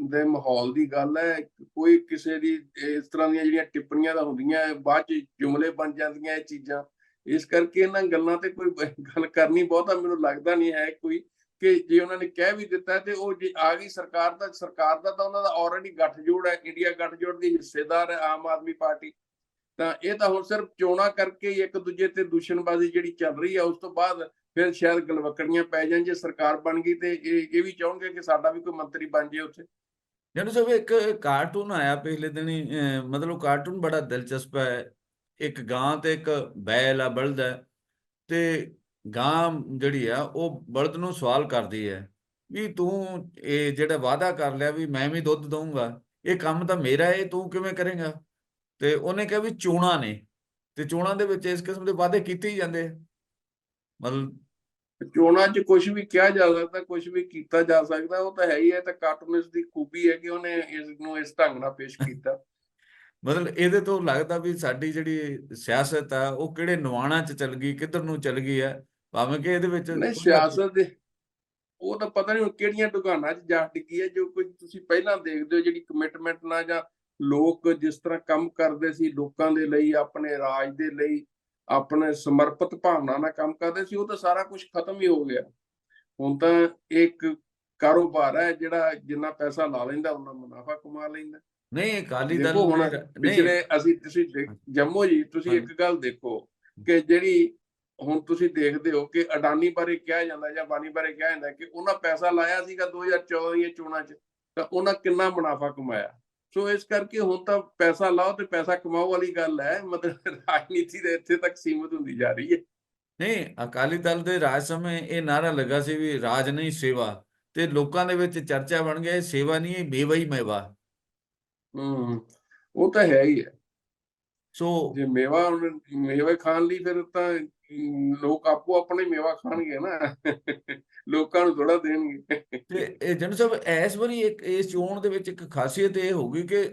ਦੇ ਮਾਹੌਲ ਦੀ ਗੱਲ ਹੈ। ਕੋਈ ਕਿਸੇ ਦੀ ਇਸ ਤਰ੍ਹਾਂ ਦੀਆਂ ਜਿਹੜੀਆਂ ਟਿੱਪਣੀਆਂ ਤਾਂ ਹੁੰਦੀਆਂ ਬਾਅਦ ਚ ਜੁਮਲੇ ਬਣ ਜਾਂਦੀਆਂ ਇਹ ਚੀਜ਼ਾਂ। ਇਸ ਕਰਕੇ ਇਹਨਾਂ ਗੱਲਾਂ ਤੇ ਕੋਈ ਗੱਲ ਕਰਨੀ ਬਹੁਤਾ ਮੈਨੂੰ ਲੱਗਦਾ ਨਹੀਂ ਹੈ ਕੋਈ ਕਿ ਜੇ ਉਹਨਾਂ ਨੇ ਕਹਿ ਵੀ ਦਿੱਤਾ ਤੇ ਉਹ ਜੇ ਆ ਗਈ ਸਰਕਾਰ ਦਾ ਸਰਕਾਰ ਦਾ ਤਾਂ ਉਹਨਾਂ ਦਾ ਆਲਰੇਡੀ ਗੱਠਜੋੜ ਹੈ, ਇੰਡੀਆ ਗੱਠਜੋੜ ਦੀ ਹਿੱਸੇਦਾਰ ਹੈ, ਆਮ ਆਦਮੀ ਪਾਰਟੀ। ਤਾਂ ਇਹ ਤਾਂ ਹੁਣ ਸਿਰਫ ਚੋਣਾਂ ਕਰਕੇ ਇੱਕ ਦੂਜੇ ਤੇ ਦੂਸ਼ਣਬਾਜ਼ੀ ਜਿਹੜੀ ਚੱਲ ਰਹੀ ਹੈ, ਉਸ ਤੋਂ ਬਾਅਦ ਫਿਰ ਸ਼ਾਇਦ ਗਲਵਕੜੀਆਂ ਪੈ ਜਾਣ ਜੇ ਸਰਕਾਰ ਬਣ ਗਈ ਤੇ ਇਹ ਇਹ ਵੀ ਚਾਹਣਗੇ ਕਿ ਸਾਡਾ ਵੀ ਕੋਈ ਮੰਤਰੀ ਬਣ ਜੇ ਉੱਥੇ? ਜਨੂ ਸਾਹਿਬ ਇੱਕ ਕਾਰਟੂਨ ਆਇਆ ਪਿਛਲੇ ਦਿਨੀ ਮਤਲਬ ਕਾਰਟੂਨ ਬੜਾ ਦਿਲਚਸਪ ਹੈ। ਇੱਕ ਗਾਂ ਤੇ ਇੱਕ ਬੈਲ ਆ, ਬਲਦ ਹੈ। ਤੇ ਗਾਂ ਜਿਹੜੀ ਆ, ਉਹ ਬਲਦ ਨੂੰ ਸਵਾਲ ਕਰਦੀ ਹੈ ਵੀ ਤੂੰ ਇਹ ਜਿਹੜਾ ਵਾਅਦਾ ਕਰ ਲਿਆ ਵੀ ਮੈਂ ਵੀ ਦੁੱਧ ਦਊਂਗਾ, ਇਹ ਕੰਮ ਤਾਂ ਮੇਰਾ ਹੈ, ਤੂੰ ਕਿਵੇਂ ਕਰੇਂਗਾ? ਤੇ ਉਹਨੇ ਕਿਹਾ ਵੀ ਚੋਣਾਂ ਨੇ। ਤੇ ਚੋਣਾਂ ਦੇ ਵਿੱਚ ਇਸ ਕਿਸਮ ਦੇ ਵਾਅਦੇ ਕੀਤੇ ਹੀ ਜਾਂਦੇ ਆ। ਮਤਲਬ ਚੋਣਾਂ 'ਚ ਕੁਝ ਵੀ ਕਿਹਾ ਜਾ ਸਕਦਾ ਕੁਝ ਵੀ ਕੀਤਾ ਜਾ ਸਕਦਾ ਉਹ ਤਾਂ ਹੈ ਹੀ ਹੈ ਤਾਂ ਕਾਰਟੂਨਿਸਟ ਦੀ ਖੂਬੀ ਹੈ ਕਿ ਉਹਨੇ ਇਸ ਨੂੰ ਇਸ ਢੰਗ ਨਾਲ ਪੇਸ਼ ਕੀਤਾ। ਮਤਲਬ ਇਹਦੇ ਤੋਂ ਲੱਗਦਾ ਵੀ ਸਾਡੀ ਜਿਹੜੀ ਸਿਆਸਤ ਆ ਉਹ ਕਿਹੜੇ ਨਿਵਾਣਾ ਚ ਚੱਲ ਗਈ ਕਿੱਧਰ ਨੂੰ ਚੱਲ ਗਈ ਹੈ ਭਾਵੇਂ ਕਿ ਇਹਦੇ ਵਿੱਚ ਨਹੀਂ ਸਿਆਸਤ ਦੇ ਉਹ ਤਾਂ ਪਤਾ ਨਹੀਂ ਕਿਹੜੀਆਂ ਦੁਕਾਨਾਂ 'ਚ ਜਾ ਟਿੱਕੀ ਹੈ ਜੋ ਕੋਈ ਤੁਸੀਂ ਪਹਿਲਾਂ ਦੇਖਦੇ ਹੋ ਜਿਹੜੀ ਕਮਿਟਮੈਂਟ ਨਾਲ ਜਾਂ ਲੋਕ ਜਿਸ ਤਰ੍ਹਾਂ ਕੰਮ ਕਰਦੇ ਸੀ ਲੋਕਾਂ ਦੇ ਲਈ ਆਪਣੇ ਰਾਜ ਦੇ ਲਈ ਆਪਣੇ ਸਮਰਪਿਤ ਭਾਵਨਾ ਨਾਲ ਕੰਮ ਕਰਦੇ ਸੀ ਉਹ ਤਾਂ ਸਾਰਾ ਕੁਝ ਖਤਮ ਹੀ ਹੋ ਗਿਆ। ਹੁਣ ਤਾਂ ਇੱਕ ਕਾਰੋਬਾਰ ਹੈ ਜਿਹੜਾ ਜਿੰਨਾ ਪੈਸਾ ਲਾ ਲੈਂਦਾ ਉਹਨਾਂ ਮੁਨਾਫਾ ਕਮਾ ਲੈਂਦਾ। ਨਹੀਂ ਅਕਾਲੀ ਦਲ ਪਿਛਲੇ ਅਸੀਂ ਤੁਸੀਂ ਜੰਮੂ ਜੀ ਤੁਸੀਂ ਇੱਕ ਗੱਲ ਦੇਖੋ ਕਿ ਜਿਹੜੀ ਹੁਣ ਤੁਸੀਂ ਦੇਖਦੇ ਹੋ ਕਿ ਅਡਾਨੀ ਬਾਰੇ ਕਿਹਾ ਜਾਂਦਾ ਜਾਂ ਬਾਨੀ ਬਾਰੇ ਕਿਹਾ ਜਾਂਦਾ ਕਿ ਉਹਨਾਂ ਪੈਸਾ ਲਾਇਆ ਸੀਗਾ 2014 ਦੀਆਂ ਚੋਣਾਂ 'ਚ ਤਾਂ ਉਹਨਾਂ ਕਿੰਨਾ ਮੁਨਾਫਾ ਕਮਾਇਆ? ਸੋ ਇਸ ਕਰਕੇ ਹੁਣ ਤਾਂ ਪੈਸਾ ਲਾਓ ਤੇ ਪੈਸਾ ਕਮਾਓ ਵਾਲੀ ਗੱਲ ਹੈ ਮਤਲਬ ਰਾਜਨੀਤੀ ਦੇ ਇੱਥੇ ਤੱਕ ਸੀਮਤ ਹੁੰਦੀ ਜਾ ਰਹੀ ਹੈ। ਨਹੀਂ ਅਕਾਲੀ ਦਲ ਦੇ ਰਾਜ ਸਮੇਂ ਇਹ ਨਾਰਾ ਲੱਗਾ ਸੀ ਵੀ ਰਾਜ ਨਹੀਂ ਸੇਵਾ ਤੇ ਲੋਕਾਂ ਦੇ ਵਿੱਚ ਚਰਚਾ ਬਣ ਗਿਆ ਇਹ ਸੇਵਾ ਨਹੀਂ ਇਹ ਮੇਵਾ ਹੀ ਮੇਵਾ। ਹੂੰ ਉਹ ਤਾਂ ਹੈ ਹੀ ਹੈ। ਸੋ ਜੇ ਮੇਵਾ ਮੇਵੇ ਖਾਣ ਲਈ ਫਿਰ ਤਾਂ ਲੋਕ ਆਪੋ ਆਪਣੇ ਮੇਵਾ ਖਾਣਗੇ ਨਾ। ਲੋਕਾਂ ਨੂੰ ਥੋੜਾ ਦੇਣਗੇ। ਤੇ ਜਨ ਸਾਹਿਬ ਇਸ ਵਾਰੀ ਇੱਕ ਇਸ ਚੋਣ ਦੇ ਵਿੱਚ ਇੱਕ ਖਾਸੀਅਤ ਇਹ ਹੋਊਗੀ ਕਿ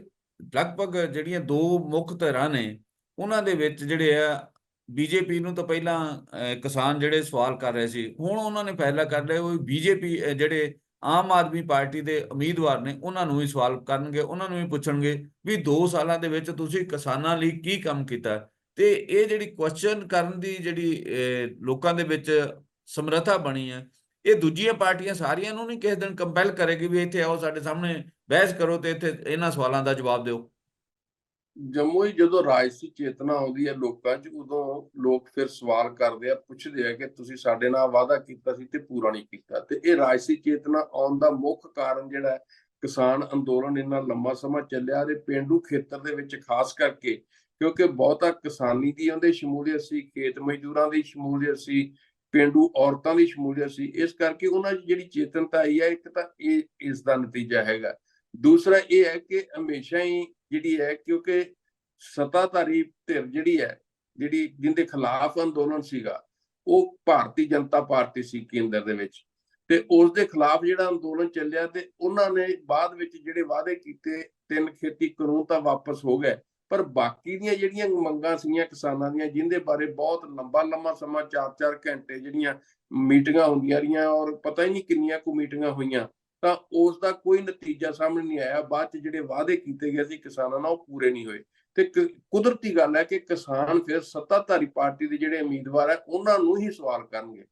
ਲਗਭਗ ਜਿਹੜੀਆਂ ਦੋ ਮੁੱਖ ਧਿਰਾਂ ਨੇ ਉਹਨਾਂ ਦੇ ਵਿੱਚ ਜਿਹੜੇ ਆ ਬੀਜੇਪੀ ਨੂੰ ਤਾਂ ਪਹਿਲਾਂ ਅਹ, ਕਿਸਾਨ ਜਿਹੜੇ ਸਵਾਲ ਕਰ ਰਹੇ ਸੀ ਹੁਣ ਉਹਨਾਂ ਨੇ ਫੈਸਲਾ ਕਰ ਲਿਆ ਉਹ ਬੀਜੇਪੀ ਜਿਹੜੇ ਆਮ ਆਦਮੀ ਪਾਰਟੀ ਦੇ ਉਮੀਦਵਾਰ ਨੇ ਉਹਨਾਂ ਨੂੰ ਵੀ ਸਵਾਲ ਕਰਨਗੇ ਉਹਨਾਂ ਨੂੰ ਵੀ ਪੁੱਛਣਗੇ ਵੀ 2 ਸਾਲਾਂ ਦੇ ਵਿੱਚ ਤੁਸੀਂ ਕਿਸਾਨਾਂ ਲਈ ਕੀ ਕੰਮ ਕੀਤਾ? ਤੇ ਇਹ ਜਿਹੜੀ ਕੁਐਸਚਨ ਕਰਨ ਦੀ ਜਿਹੜੀ ਲੋਕਾਂ ਦੇ ਵਿੱਚ ਸਮਰੱਥਾ ਬਣੀ ਹੈ, ਇਹ ਦੂਜੀਆਂ ਪਾਰਟੀਆਂ ਸਾਰੀਆਂ ਨੂੰ ਨਹੀਂ ਕਿਸੇ ਦਿਨ ਕੰਪੈਲ ਕਰੇਗੀ ਵੀ ਇੱਥੇ ਆਓ, ਸਾਡੇ ਸਾਹਮਣੇ ਬਹਿਸ ਕਰੋ ਤੇ ਇੱਥੇ ਇਹਨਾਂ ਸਵਾਲਾਂ ਦਾ ਜਵਾਬ ਦਿਓ। ਜੰਮੂ ਹੀ ਜਦੋਂ ਰਾਜਸੀ ਚੇਤਨਾ ਆਉਂਦੀ ਹੈ ਲੋਕਾਂ 'ਚ, ਉਦੋਂ ਲੋਕ ਫਿਰ ਸਵਾਲ ਕਰਦੇ ਆ, ਪੁੱਛਦੇ ਆ ਕਿ ਤੁਸੀਂ ਸਾਡੇ ਨਾਲ ਵਾਅਦਾ ਕੀਤਾ ਸੀ ਤੇ ਪੂਰਾ ਨਹੀਂ ਕੀਤਾ। ਤੇ ਇਹ ਰਾਜਸੀ ਚੇਤਨਾ ਆਉਣ ਦਾ ਮੁੱਖ ਕਾਰਨ ਜਿਹੜਾ ਕਿਸਾਨ ਅੰਦੋਲਨ ਇੰਨਾ ਲੰਮਾ ਸਮਾਂ ਚੱਲਿਆ ਤੇ ਪਿੰਡੂ ਖੇਤਰ ਦੇ ਵਿੱਚ ਖਾਸ ਕਰਕੇ ਕਿਉਂਕਿ ਬਹੁਤਾ ਕਿਸਾਨੀ ਦੀ ਉਹਦੇ ਸ਼ਮੂਲੀਅਤ ਸੀ, ਖੇਤ ਮਜ਼ਦੂਰਾਂ ਦੀ ਸ਼ਮੂਲੀਅਤ ਸੀ, ਪਿੰਡੂ ਔਰਤਾਂ ਦੀ ਸ਼ਮੂਲੀਅਤ ਸੀ। ਇਸ ਕਰਕੇ ਉਹਨਾਂ 'ਚ ਜਿਹੜੀ ਚੇਤਨਤਾ ਆਈ ਹੈ, ਇੱਕ ਤਾਂ ਇਹ ਇਸ ਦਾ ਨਤੀਜਾ ਹੈਗਾ। ਦੂਸਰਾ ਇਹ ਹੈ ਕਿ ਹਮੇਸ਼ਾ ਹੀ ਜਿਹੜੀ ਹੈ, ਕਿਉਂਕਿ ਸੱਤਾਧਾਰੀ ਧਿਰ ਜਿਹੜੀ ਹੈ, ਜਿਹੜੀ ਜਿੰਦੇ ਖਿਲਾਫ ਅੰਦੋਲਨ ਸੀਗਾ, ਉਹ ਭਾਰਤੀ ਜਨਤਾ ਪਾਰਟੀ ਸੀ ਕੇਂਦਰ ਦੇ ਵਿੱਚ। ਤੇ ਉਸ ਦੇ ਖਿਲਾਫ ਜਿਹੜਾ ਅੰਦੋਲਨ ਚੱਲਿਆ ਤੇ ਉਹਨਾਂ ਨੇ ਬਾਅਦ ਵਿੱਚ ਜਿਹੜੇ ਵਾਅਦੇ ਕੀਤੇ, ਤਿੰਨ ਖੇਤੀ ਕਾਨੂੰਨ ਤਾਂ ਵਾਪਸ ਹੋ ਗਏ। ਪਰ ਬਾਕੀ ਦੀਆਂ ਜਿਹੜੀਆਂ ਮੰਗਾਂ ਸੀਗੀਆਂ ਕਿਸਾਨਾਂ ਦੀਆਂ, ਜਿੰਦੇ ਬਾਰੇ ਬਹੁਤ ਲੰਬਾ ਲੰਮਾ ਸਮਾਂ 4-4 ਘੰਟੇ ਜਿਹੜੀਆਂ ਮੀਟਿੰਗਾਂ ਹੁੰਦੀਆਂ ਰਹੀਆਂ ਔਰ ਪਤਾ ਹੀ ਨਹੀਂ ਕਿੰਨੀਆਂ ਕੁ ਮੀਟਿੰਗਾਂ ਹੋਈਆਂ, ਤਾਂ ਉਸ ਦਾ ਕੋਈ ਨਤੀਜਾ ਸਾਹਮਣੇ ਨਹੀਂ ਆਇਆ। ਬਾਅਦ ਚ ਜਿਹੜੇ ਵਾਅਦੇ ਕੀਤੇ ਗਏ ਸੀ ਕਿਸਾਨਾਂ ਨਾਲ, ਉਹ ਪੂਰੇ ਨਹੀਂ ਹੋਏ। ਤੇ ਕੁਦਰਤੀ ਗੱਲ ਹੈ ਕਿ ਕਿਸਾਨ ਫਿਰ ਸੱਤਾਧਾਰੀ ਪਾਰਟੀ ਦੇ ਜਿਹੜੇ ਉਮੀਦਵਾਰ ਹੈ, ਉਹਨਾਂ ਨੂੰ ਹੀ ਸਵਾਲ ਕਰਨਗੇ।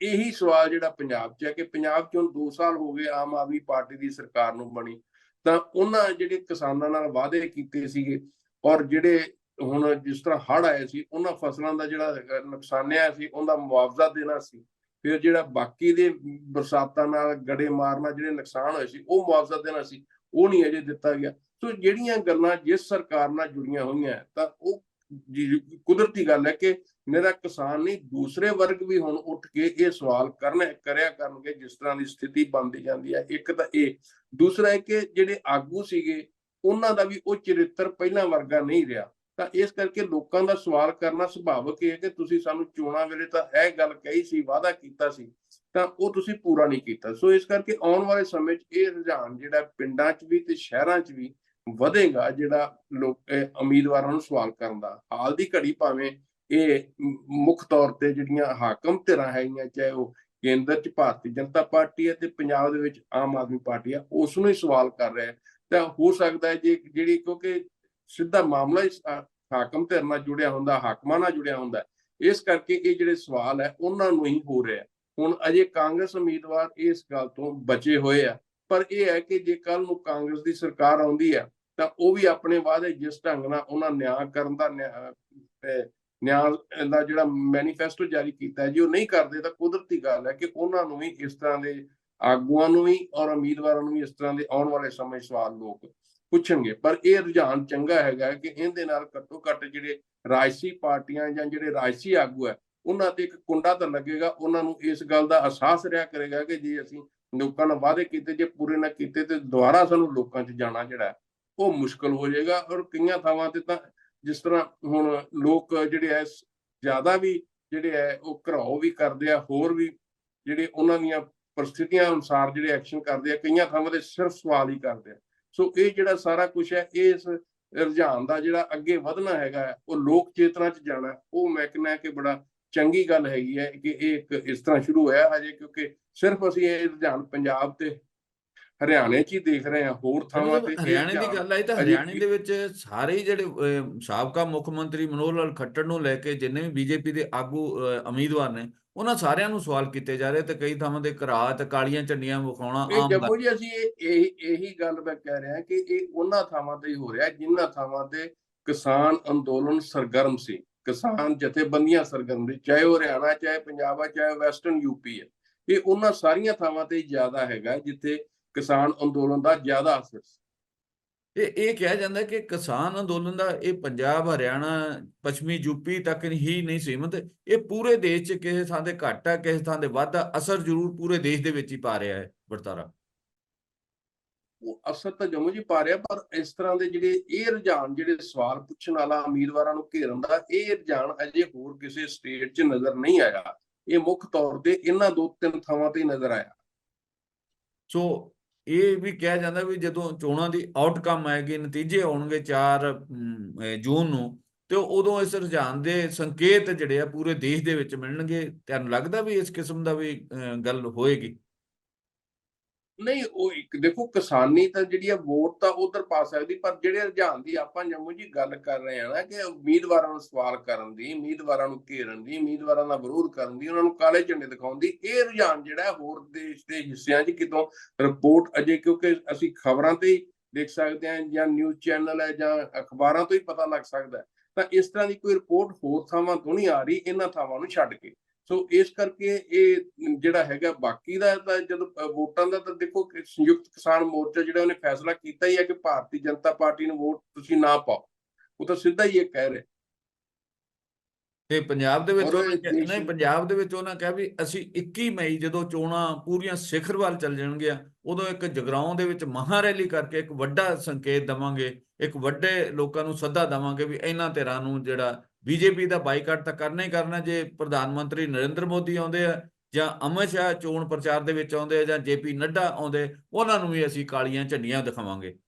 ਇਹੀ ਸਵਾਲ ਜਿਹੜਾ ਪੰਜਾਬ 'ਚ ਹੈ ਕਿ ਪੰਜਾਬ 'ਚ ਹੁਣ 2 ਸਾਲ ਹੋ ਗਏ ਆਮ ਆਦਮੀ ਪਾਰਟੀ ਦੀ ਸਰਕਾਰ ਨੂੰ ਬਣੀ, ਤਾਂ ਉਹਨਾਂ ਜਿਹੜੇ ਕਿਸਾਨਾਂ ਨਾਲ ਵਾਅਦੇ ਕੀਤੇ ਸੀਗੇ ਔਰ ਜਿਹੜੇ ਹੁਣ ਜਿਸ ਤਰ੍ਹਾਂ ਹੜ ਆਏ ਸੀ, ਉਹਨਾਂ ਫਸਲਾਂ ਦਾ ਜਿਹੜਾ ਨੁਕਸਾਨਿਆ ਸੀ, ਉਹਦਾ ਮੁਆਵਜ਼ਾ ਦੇਣਾ ਸੀ। ਫਿਰ ਜਿਹੜਾ ਬਾਕੀ ਦੇ ਬਰਸਾਤਾਂ ਨਾਲ ਗੜੇ ਮਾਰਨਾ ਜਿਹੜੇ ਨੁਕਸਾਨ ਹੋਏ ਸੀ, ਉਹ ਮੁਆਵਜ਼ਾ ਦੇਣਾ ਸੀ। ਉਹ ਨਹੀਂ ਅਜੇ ਦਿੱਤਾ ਗਿਆ। ਸੋ ਜਿਹੜੀਆਂ ਗੱਲਾਂ ਜਿਸ ਸਰਕਾਰ ਨਾਲ ਜੁੜੀਆਂ ਹੋਈਆਂ, ਤਾਂ ਉਹ ਕੁਦਰਤੀ ਗੱਲ ਹੈ ਕਿ ਮੇਰਾ ਕਿਸਾਨ ਨਹੀਂ, ਦੂਸਰੇ ਵਰਗ ਵੀ ਹੁਣ ਉੱਠ ਕੇ ਇਹ ਸਵਾਲ ਕਰਨ, ਕਰਿਆ ਕਰਨਗੇ, ਜਿਸ ਤਰ੍ਹਾਂ ਦੀ ਸਥਿਤੀ ਬਣਦੀ ਜਾਂਦੀ ਹੈ। ਇੱਕ ਤਾਂ ਇਹ। ਦੂਸਰਾ ਹੈ ਕਿ ਜਿਹੜੇ ਆਗੂ ਸੀਗੇ ਉਹਨਾਂ ਦਾ ਵੀ ਉਹ ਚਰਿੱਤਰ ਪਹਿਲਾਂ ਵਰਗਾ ਨਹੀਂ ਰਿਹਾ। ਤਾਂ ਇਸ ਕਰਕੇ ਲੋਕਾਂ ਦਾ ਸਵਾਲ ਕਰਨਾ ਸੁਭਾਵਿਕ ਹੈ ਕਿ ਤੁਸੀਂ ਸਾਨੂੰ ਚੋਣਾਂ ਵੇਲੇ ਤਾਂ ਇਹ ਗੱਲ ਕਹੀ ਸੀ, ਵਾਅਦਾ ਕੀਤਾ ਸੀ, ਤਾਂ ਉਹ ਤੁਸੀਂ ਪੂਰਾ ਨਹੀਂ ਕੀਤਾ। ਸੋ ਇਸ ਕਰਕੇ ਆਉਣ ਵਾਲੇ ਸਮੇਂ 'ਚ ਇਹ ਰੁਝਾਨ ਜਿਹੜਾ ਪਿੰਡਾਂ 'ਚ ਵੀ ਤੇ ਸ਼ਹਿਰਾਂ 'ਚ ਵੀ ਵਧੇਗਾ, ਜਿਹੜਾ ਲੋਕ ਉਮੀਦਵਾਰਾਂ ਨੂੰ ਸਵਾਲ ਕਰਨ ਦਾ। ਹਾਲ ਦੀ ਘੜੀ ਭਾਵੇਂ ਇਹ ਮੁੱਖ ਤੌਰ ਤੇ ਜਿਹੜੀਆਂ ਹਾਕਮ ਧਿਰਾਂ ਹੈਗੀਆਂ, ਚਾਹੇ ਉਹ ਕੇਂਦਰ 'ਚ ਭਾਰਤੀ ਜਨਤਾ ਪਾਰਟੀ ਹੈ ਤੇ ਪੰਜਾਬ ਦੇ ਵਿੱਚ ਆਮ ਆਦਮੀ ਪਾਰਟੀ ਹੈ ਉਸ ਨੂੰ ਹੀ ਸਵਾਲ ਕਰ ਰਿਹਾ ਤਾਂ ਹੋ ਸਕਦਾ ਹੈ ਜੇ ਜਿਹੜੀ ਕਿਉਂਕਿ ਸਿੱਧਾ ਮਾਮਲਾ ਇਸ ਹਾਕਮ ਧਿਰ ਨਾਲ ਜੁੜਿਆ ਹੁੰਦਾ, ਹਾਕਮਾਂ ਨਾਲ ਜੁੜਿਆ ਹੁੰਦਾ ਇਸ ਕਰਕੇ ਇਹ ਜਿਹੜੇ ਸਵਾਲ ਹੈ, ਉਹਨਾਂ ਨੂੰ ਹੀ ਹੋ ਰਿਹਾ ਹੁਣ ਅਜੇ ਕਾਂਗਰਸ ਉਮੀਦਵਾਰ ਇਸ ਗੱਲ ਤੋਂ ਬਚੇ ਹੋਏ ਆ। ਪਰ ਇਹ ਹੈ ਕਿ ਜੇ ਕੱਲ ਨੂੰ ਕਾਂਗਰਸ ਦੀ ਸਰਕਾਰ ਆਉਂਦੀ ਹੈ, ਤਾਂ ਉਹ ਵੀ ਆਪਣੇ ਵਾਅਦੇ ਜਿਸ ਢੰਗ ਨਾਲ ਉਹਨਾਂ ਨਿਆਂ ਕਰਨ ਦਾ ਨਿਆਂ ਨਿਆਂ ਦਾ ਜਿਹੜਾ ਮੈਨੀਫੈਸਟੋ ਜਾਰੀ ਕੀਤਾ ਹੈ ਜੇ, ਉਹ ਨਹੀਂ ਕਰਦੇ ਤਾਂ ਕੁਦਰਤੀ ਗੱਲ ਹੈ ਕਿ ਉਹਨਾਂ ਨੂੰ ਵੀ ਇਸ ਤਰ੍ਹਾਂ ਦੇ ਆਗੂਆਂ ਨੂੰ ਵੀ ਔਰ ਉਮੀਦਵਾਰਾਂ ਨੂੰ ਵੀ ਇਸ ਤਰ੍ਹਾਂ ਦੇ ਆਉਣ ਵਾਲੇ ਸਮੇਂ ਸਵਾਲ ਲੋਕ ਪੁੱਛਣਗੇ। ਪਰ ਇਹ ਰੁਝਾਨ ਚੰਗਾ ਹੈਗਾ ਕਿ ਇਹਦੇ ਨਾਲ ਘੱਟੋ ਘੱਟ ਜਿਹੜੇ ਰਾਜਸੀ ਪਾਰਟੀਆਂ ਜਾਂ ਜਿਹੜੇ ਰਾਜਸੀ ਆਗੂ ਹੈ, ਉਹਨਾਂ ਤੇ ਇੱਕ ਕੁੰਡਾ ਤਾਂ ਲੱਗੇਗਾ। ਉਹਨਾਂ ਨੂੰ ਇਸ ਗੱਲ ਦਾ ਅਹਿਸਾਸ ਰਿਹਾ ਕਰੇਗਾ ਕਿ ਜੇ ਅਸੀਂ ਲੋਕਾਂ ਨਾਲ ਵਾਅਦੇ ਕੀਤੇ, ਜੇ ਪੂਰੇ ਨਾ ਕੀਤੇ ਤੇ ਦੁਬਾਰਾ ਸਾਨੂੰ ਲੋਕਾਂ 'ਚ ਜਾਣਾ ਜਿਹੜਾ ਉਹ ਮੁਸ਼ਕਲ ਹੋ ਜਾਏਗਾ। ਔਰ ਕਈਆਂ ਥਾਵਾਂ ਤੇ ਤਾਂ ਜਿਸ ਤਰ੍ਹਾਂ ਹੁਣ ਲੋਕ ਜਿਹੜੇ ਐ ਜ਼ਿਆਦਾ ਵੀ ਜਿਹੜੇ ਐ ਉਹ ਘਰਾਓ ਵੀ ਕਰਦੇ ਆ, ਹੋਰ ਵੀ ਜਿਹੜੇ ਉਹਨਾਂ ਦੀਆਂ ਪਰਿਸਥਿਤੀਆਂ ਅਨੁਸਾਰ ਜਿਹੜੇ ਐਕਸ਼ਨ ਕਰਦੇ ਆ ਕਈਆਂ ਥਾਵਾਂ ਤੇ ਸਿਰਫ ਸਵਾਲ ਹੀ ਕਰਦੇ ਆ। ਸੋ ਇਹ ਜਿਹੜਾ ਸਾਰਾ ਕੁਝ ਹੈ ਇਸ ਰੁਝਾਨ ਦਾ ਜਿਹੜਾ ਅੱਗੇ ਵਧਣਾ ਹੈਗਾ ਉਹ ਲੋਕ ਚੇਤਨਾ 'ਚ ਜਾਣਾ ਉਹ ਮੈਂ ਕਹਿੰਦਾ ਕਿ ਬੜਾ ਚੰਗੀ ਗੱਲ ਹੈਗੀ ਹੈ ਕਿ ਇਹ ਇੱਕ ਇਸ ਤਰ੍ਹਾਂ ਸ਼ੁਰੂ ਹੋਇਆ ਹਜੇ ਕਿਉਂਕਿ ਸਿਰਫ ਅਸੀਂ ਇਹ ਰੁਝਾਨ ਪੰਜਾਬ ਤੇ ਹਰਿਆਣੇ 'ਚ ਹੀ ਦੇਖ ਰਹੇ ਹਾਂ ਹੋਰ ਥਾਵਾਂ ਤੇ ਹਰਿਆਣੇ ਦੀ ਗੱਲ ਆਈ ਤਾਂ ਹਰਿਆਣੇ ਦੇ ਵਿੱਚ ਸਾਰੇ ਜਿਹੜੇ ਸਾਬਕਾ ਮੁੱਖ ਮੰਤਰੀ ਮਨੋਹਰ ਲਾਲ ਖੱਟੜ ਨੂੰ ਲੈ ਕੇ ਜਿੰਨੇ ਵੀ ਬੀਜੇਪੀ ਦੇ ਆਗੂ ਉਮੀਦਵਾਰ ਨੇ ਉਹਨਾਂ ਸਾਰਿਆਂ ਨੂੰ ਸਵਾਲ ਕੀਤੇ ਜਾ ਰਹੇ ਤੇ ਕਈ ਥਾਵਾਂ ਦੇ ਘਰਾ ਤੇ ਕਾਲੀਆਂ ਝੰਡੀਆਂ ਵਿਖਾਉਣਾ ਆਮ ਗੱਲ ਜੰਮੂ ਜੀ ਅਸੀਂ ਇਹ ਇਹ- ਗੱਲ ਮੈਂ ਕਹਿ ਰਿਹਾ ਕਿ ਇਹ ਉਹਨਾਂ ਥਾਵਾਂ ਤੇ ਹੀ ਹੋ ਰਿਹਾ ਜਿਨ੍ਹਾਂ ਥਾਵਾਂ ਤੇ ਕਿਸਾਨ ਅੰਦੋਲਨ ਸਰਗਰਮ ਸੀ। ਕਿਸਾਨ ਜਥੇਬੰਦੀਆਂ ਸਰਗਰਮ ਸੀ ਚਾਹੇ ਉਹ ਹਰਿਆਣਾ ਚਾਹੇ ਪੰਜਾਬ ਆ ਚਾਹੇ ਵੈਸਟਰਨ ਯੂਪੀ ਹੈ ਇਹ ਉਹਨਾਂ ਸਾਰੀਆਂ ਥਾਵਾਂ ਤੇ ਜ਼ਿਆਦਾ ਹੈਗਾ ਜਿੱਥੇ ਕਿਸਾਨ ਅੰਦੋਲਨ ਦਾ ਜ਼ਿਆਦਾ ਅਸਰ ਸੀ। ਇਹ ਇਹ ਕਿਹਾ ਜਾਂਦਾ ਕਿ ਕਿਸਾਨ ਅੰਦੋਲਨ ਦਾ ਇਹ ਪੰਜਾਬ ਹਰਿਆਣਾ ਪੱਛਮੀ ਯੂਪੀ ਤੱਕ ਹੀ ਨਹੀਂ ਸੀਮਤ। ਇਹ ਪੂਰੇ ਦੇਸ਼ 'ਚ ਕਿਸੇ ਥਾਂ ਤੇ ਘੱਟ ਹੈ ਕਿਸੇ ਥਾਂ ਤੇ ਵੱਧ ਅਸਰ ਜ਼ਰੂਰ ਪੂਰੇ ਦੇਸ਼ ਦੇ ਵਿੱਚ ਹੀ ਪਾ ਰਿਹਾ ਹੈ ਵਰਤਾਰਾ। ਉਹ ਅਸਰ ਤਾਂ ਜੰਮੂ ਜੀ ਪਾ ਰਿਹਾ ਪਰ ਇਸ ਤਰ੍ਹਾਂ ਦੇ ਜਿਹੜੇ ਇਹ ਰੁਝਾਨ ਜਿਹੜੇ ਸਵਾਲ ਪੁੱਛਣ ਵਾਲਾ ਉਮੀਦਵਾਰਾਂ ਨੂੰ ਘੇਰਨ ਦਾ ਇਹ ਰੁਝਾਨ ਅਜੇ ਹੋਰ ਕਿਸੇ ਸਟੇਟ 'ਚ ਨਜ਼ਰ ਨਹੀਂ ਆਇਆ। ਇਹ ਮੁੱਖ ਤੌਰ ਤੇ ਇਹਨਾਂ ਦੋ ਤਿੰਨ ਥਾਵਾਂ ਤੇ ਹੀ ਨਜ਼ਰ ਆਇਆ। ਸੋ ਇਹ ਵੀ ਕਿਹਾ ਜਾਂਦਾ ਵੀ ਜਦੋਂ ਚੋਣਾਂ ਦੀ ਆਊਟਕਮ ਆਏਗੀ ਨਤੀਜੇ ਆਉਣਗੇ 4 ਜੂਨ ਨੂੰ ਤੇ ਉਦੋਂ ਇਸ ਰੁਝਾਨ ਦੇ ਸੰਕੇਤ ਜਿਹੜੇ ਆ ਪੂਰੇ ਦੇਸ਼ ਦੇ ਵਿੱਚ ਮਿਲਣਗੇ। ਤੁਹਾਨੂੰ ਲੱਗਦਾ ਵੀ ਇਸ ਕਿਸਮ ਦਾ ਵੀ ਅਹ, ਗੱਲ ਹੋਏਗੀ? ਨਹੀਂ, ਉਹ ਇੱਕ ਦੇਖੋ ਕਿਸਾਨੀ ਤਾਂ ਜਿਹੜੀ ਆ ਵੋਟ ਤਾਂ ਉਧਰ ਪਾ ਸਕਦੀ, ਪਰ ਜਿਹੜੇ ਰੁਝਾਨ ਦੀ ਆਪਾਂ ਜੰਮੂ ਜੀ ਗੱਲ ਕਰ ਰਹੇ ਆ ਨਾ ਕਿ ਉਮੀਦਵਾਰਾਂ ਨੂੰ ਸਵਾਲ ਕਰਨ ਦੀ, ਉਮੀਦਵਾਰਾਂ ਨੂੰ ਘੇਰਨ ਦੀ, ਉਮੀਦਵਾਰਾਂ ਦਾ ਵਿਰੋਧ ਕਰਨ ਦੀ, ਉਹਨਾਂ ਨੂੰ ਕਾਲੇ ਝੰਡੇ ਦਿਖਾਉਣ ਦੀ, ਇਹ ਰੁਝਾਨ ਜਿਹੜਾ ਹੋਰ ਦੇਸ਼ ਦੇ ਹਿੱਸਿਆਂ 'ਚ ਕਿਤੋਂ ਰਿਪੋਰਟ ਅਜੇ ਕਿਉਂਕਿ ਅਸੀਂ ਖਬਰਾਂ ਤੇ ਹੀ ਦੇਖ ਸਕਦੇ ਹਾਂ ਜਾਂ ਨਿਊਜ਼ ਚੈਨਲ ਹੈ ਜਾਂ ਅਖਬਾਰਾਂ ਤੋਂ ਹੀ ਪਤਾ ਲੱਗ ਸਕਦਾ ਤਾਂ ਇਸ ਤਰ੍ਹਾਂ ਦੀ ਕੋਈ ਰਿਪੋਰਟ ਹੋਰ ਥਾਵਾਂ ਤੋਂ ਨਹੀਂ ਆ ਰਹੀ, ਇਹਨਾਂ ਥਾਵਾਂ ਨੂੰ ਛੱਡ ਕੇ। ਸੋ ਇਸ ਕਰਕੇ ਇਹ ਜਿਹੜਾ ਹੈਗਾ ਬਾਕੀ ਦਾ ਤਾਂ ਜਦੋਂ ਵੋਟਾਂ ਦਾ ਤਾਂ ਦੇਖੋ ਕਿ ਸੰਯੁਕਤ ਕਿਸਾਨ ਮੋਰਚਾ ਜਿਹੜਾ ਉਹਨੇ ਫੈਸਲਾ ਕੀਤਾ ਹੀ ਹੈ ਕਿ ਭਾਰਤੀ ਜਨਤਾ ਪਾਰਟੀ ਨੂੰ ਵੋਟ ਤੁਸੀਂ ਨਾ ਪਾਓ। ਉਹ ਤਾਂ ਸਿੱਧਾ ਹੀ ਇਹ ਕਹਿ ਰਿਹਾ। ਤੇ ਪੰਜਾਬ ਦੇ ਵਿੱਚ ਉਹਨਾਂ ਕਿਹਾ- ਦੇਸ਼- ਨਹੀਂ ਪੰਜਾਬ ਦੇ ਵਿੱਚ ਉਹਨਾਂ ਕਿਹਾ ਵੀ ਅਸੀਂ 21 ਮਈ ਜਦੋਂ ਚੋਣਾਂ ਪੂਰੀਆਂ ਸਿਖਰ ਵੱਲ ਚੱਲ ਜਾਣਗੀਆਂ ਉਦੋਂ ਇੱਕ ਜਗਰਾਉਂ ਦੇ ਵਿੱਚ ਮਹਾ ਰੈਲੀ ਕਰਕੇ ਇੱਕ ਵੱਡਾ ਸੰਕੇਤ ਦਵਾਂਗੇ ਇੱਕ ਵੱਡੇ ਲੋਕਾਂ ਨੂੰ ਸੱਦਾ ਦਵਾਂਗੇ ਵੀ ਇਹਨਾਂ ਧਿਰਾਂ ਨੂੰ ਜਿਹੜਾ ਬੀਜੇਪੀ ਦਾ ਬਾਈਕਾਟ ਤਾਂ ਕਰਨਾ ਹੀ ਕਰਨਾ, ਜੇ ਪ੍ਰਧਾਨ ਮੰਤਰੀ ਨਰਿੰਦਰ ਮੋਦੀ ਆਉਂਦੇ ਆ, ਜਾਂ ਅਮਿਤ ਸ਼ਾਹ ਚੋਣ ਪ੍ਰਚਾਰ ਦੇ ਵਿੱਚ ਆਉਂਦੇ ਆ, ਜਾਂ ਜੇਪੀ ਨੱਡਾ ਆਉਂਦੇ, ਉਹਨਾਂ ਨੂੰ ਵੀ ਅਸੀਂ ਕਾਲੀਆਂ ਝੰਡੀਆਂ ਦਿਖਾਵਾਂਗੇ।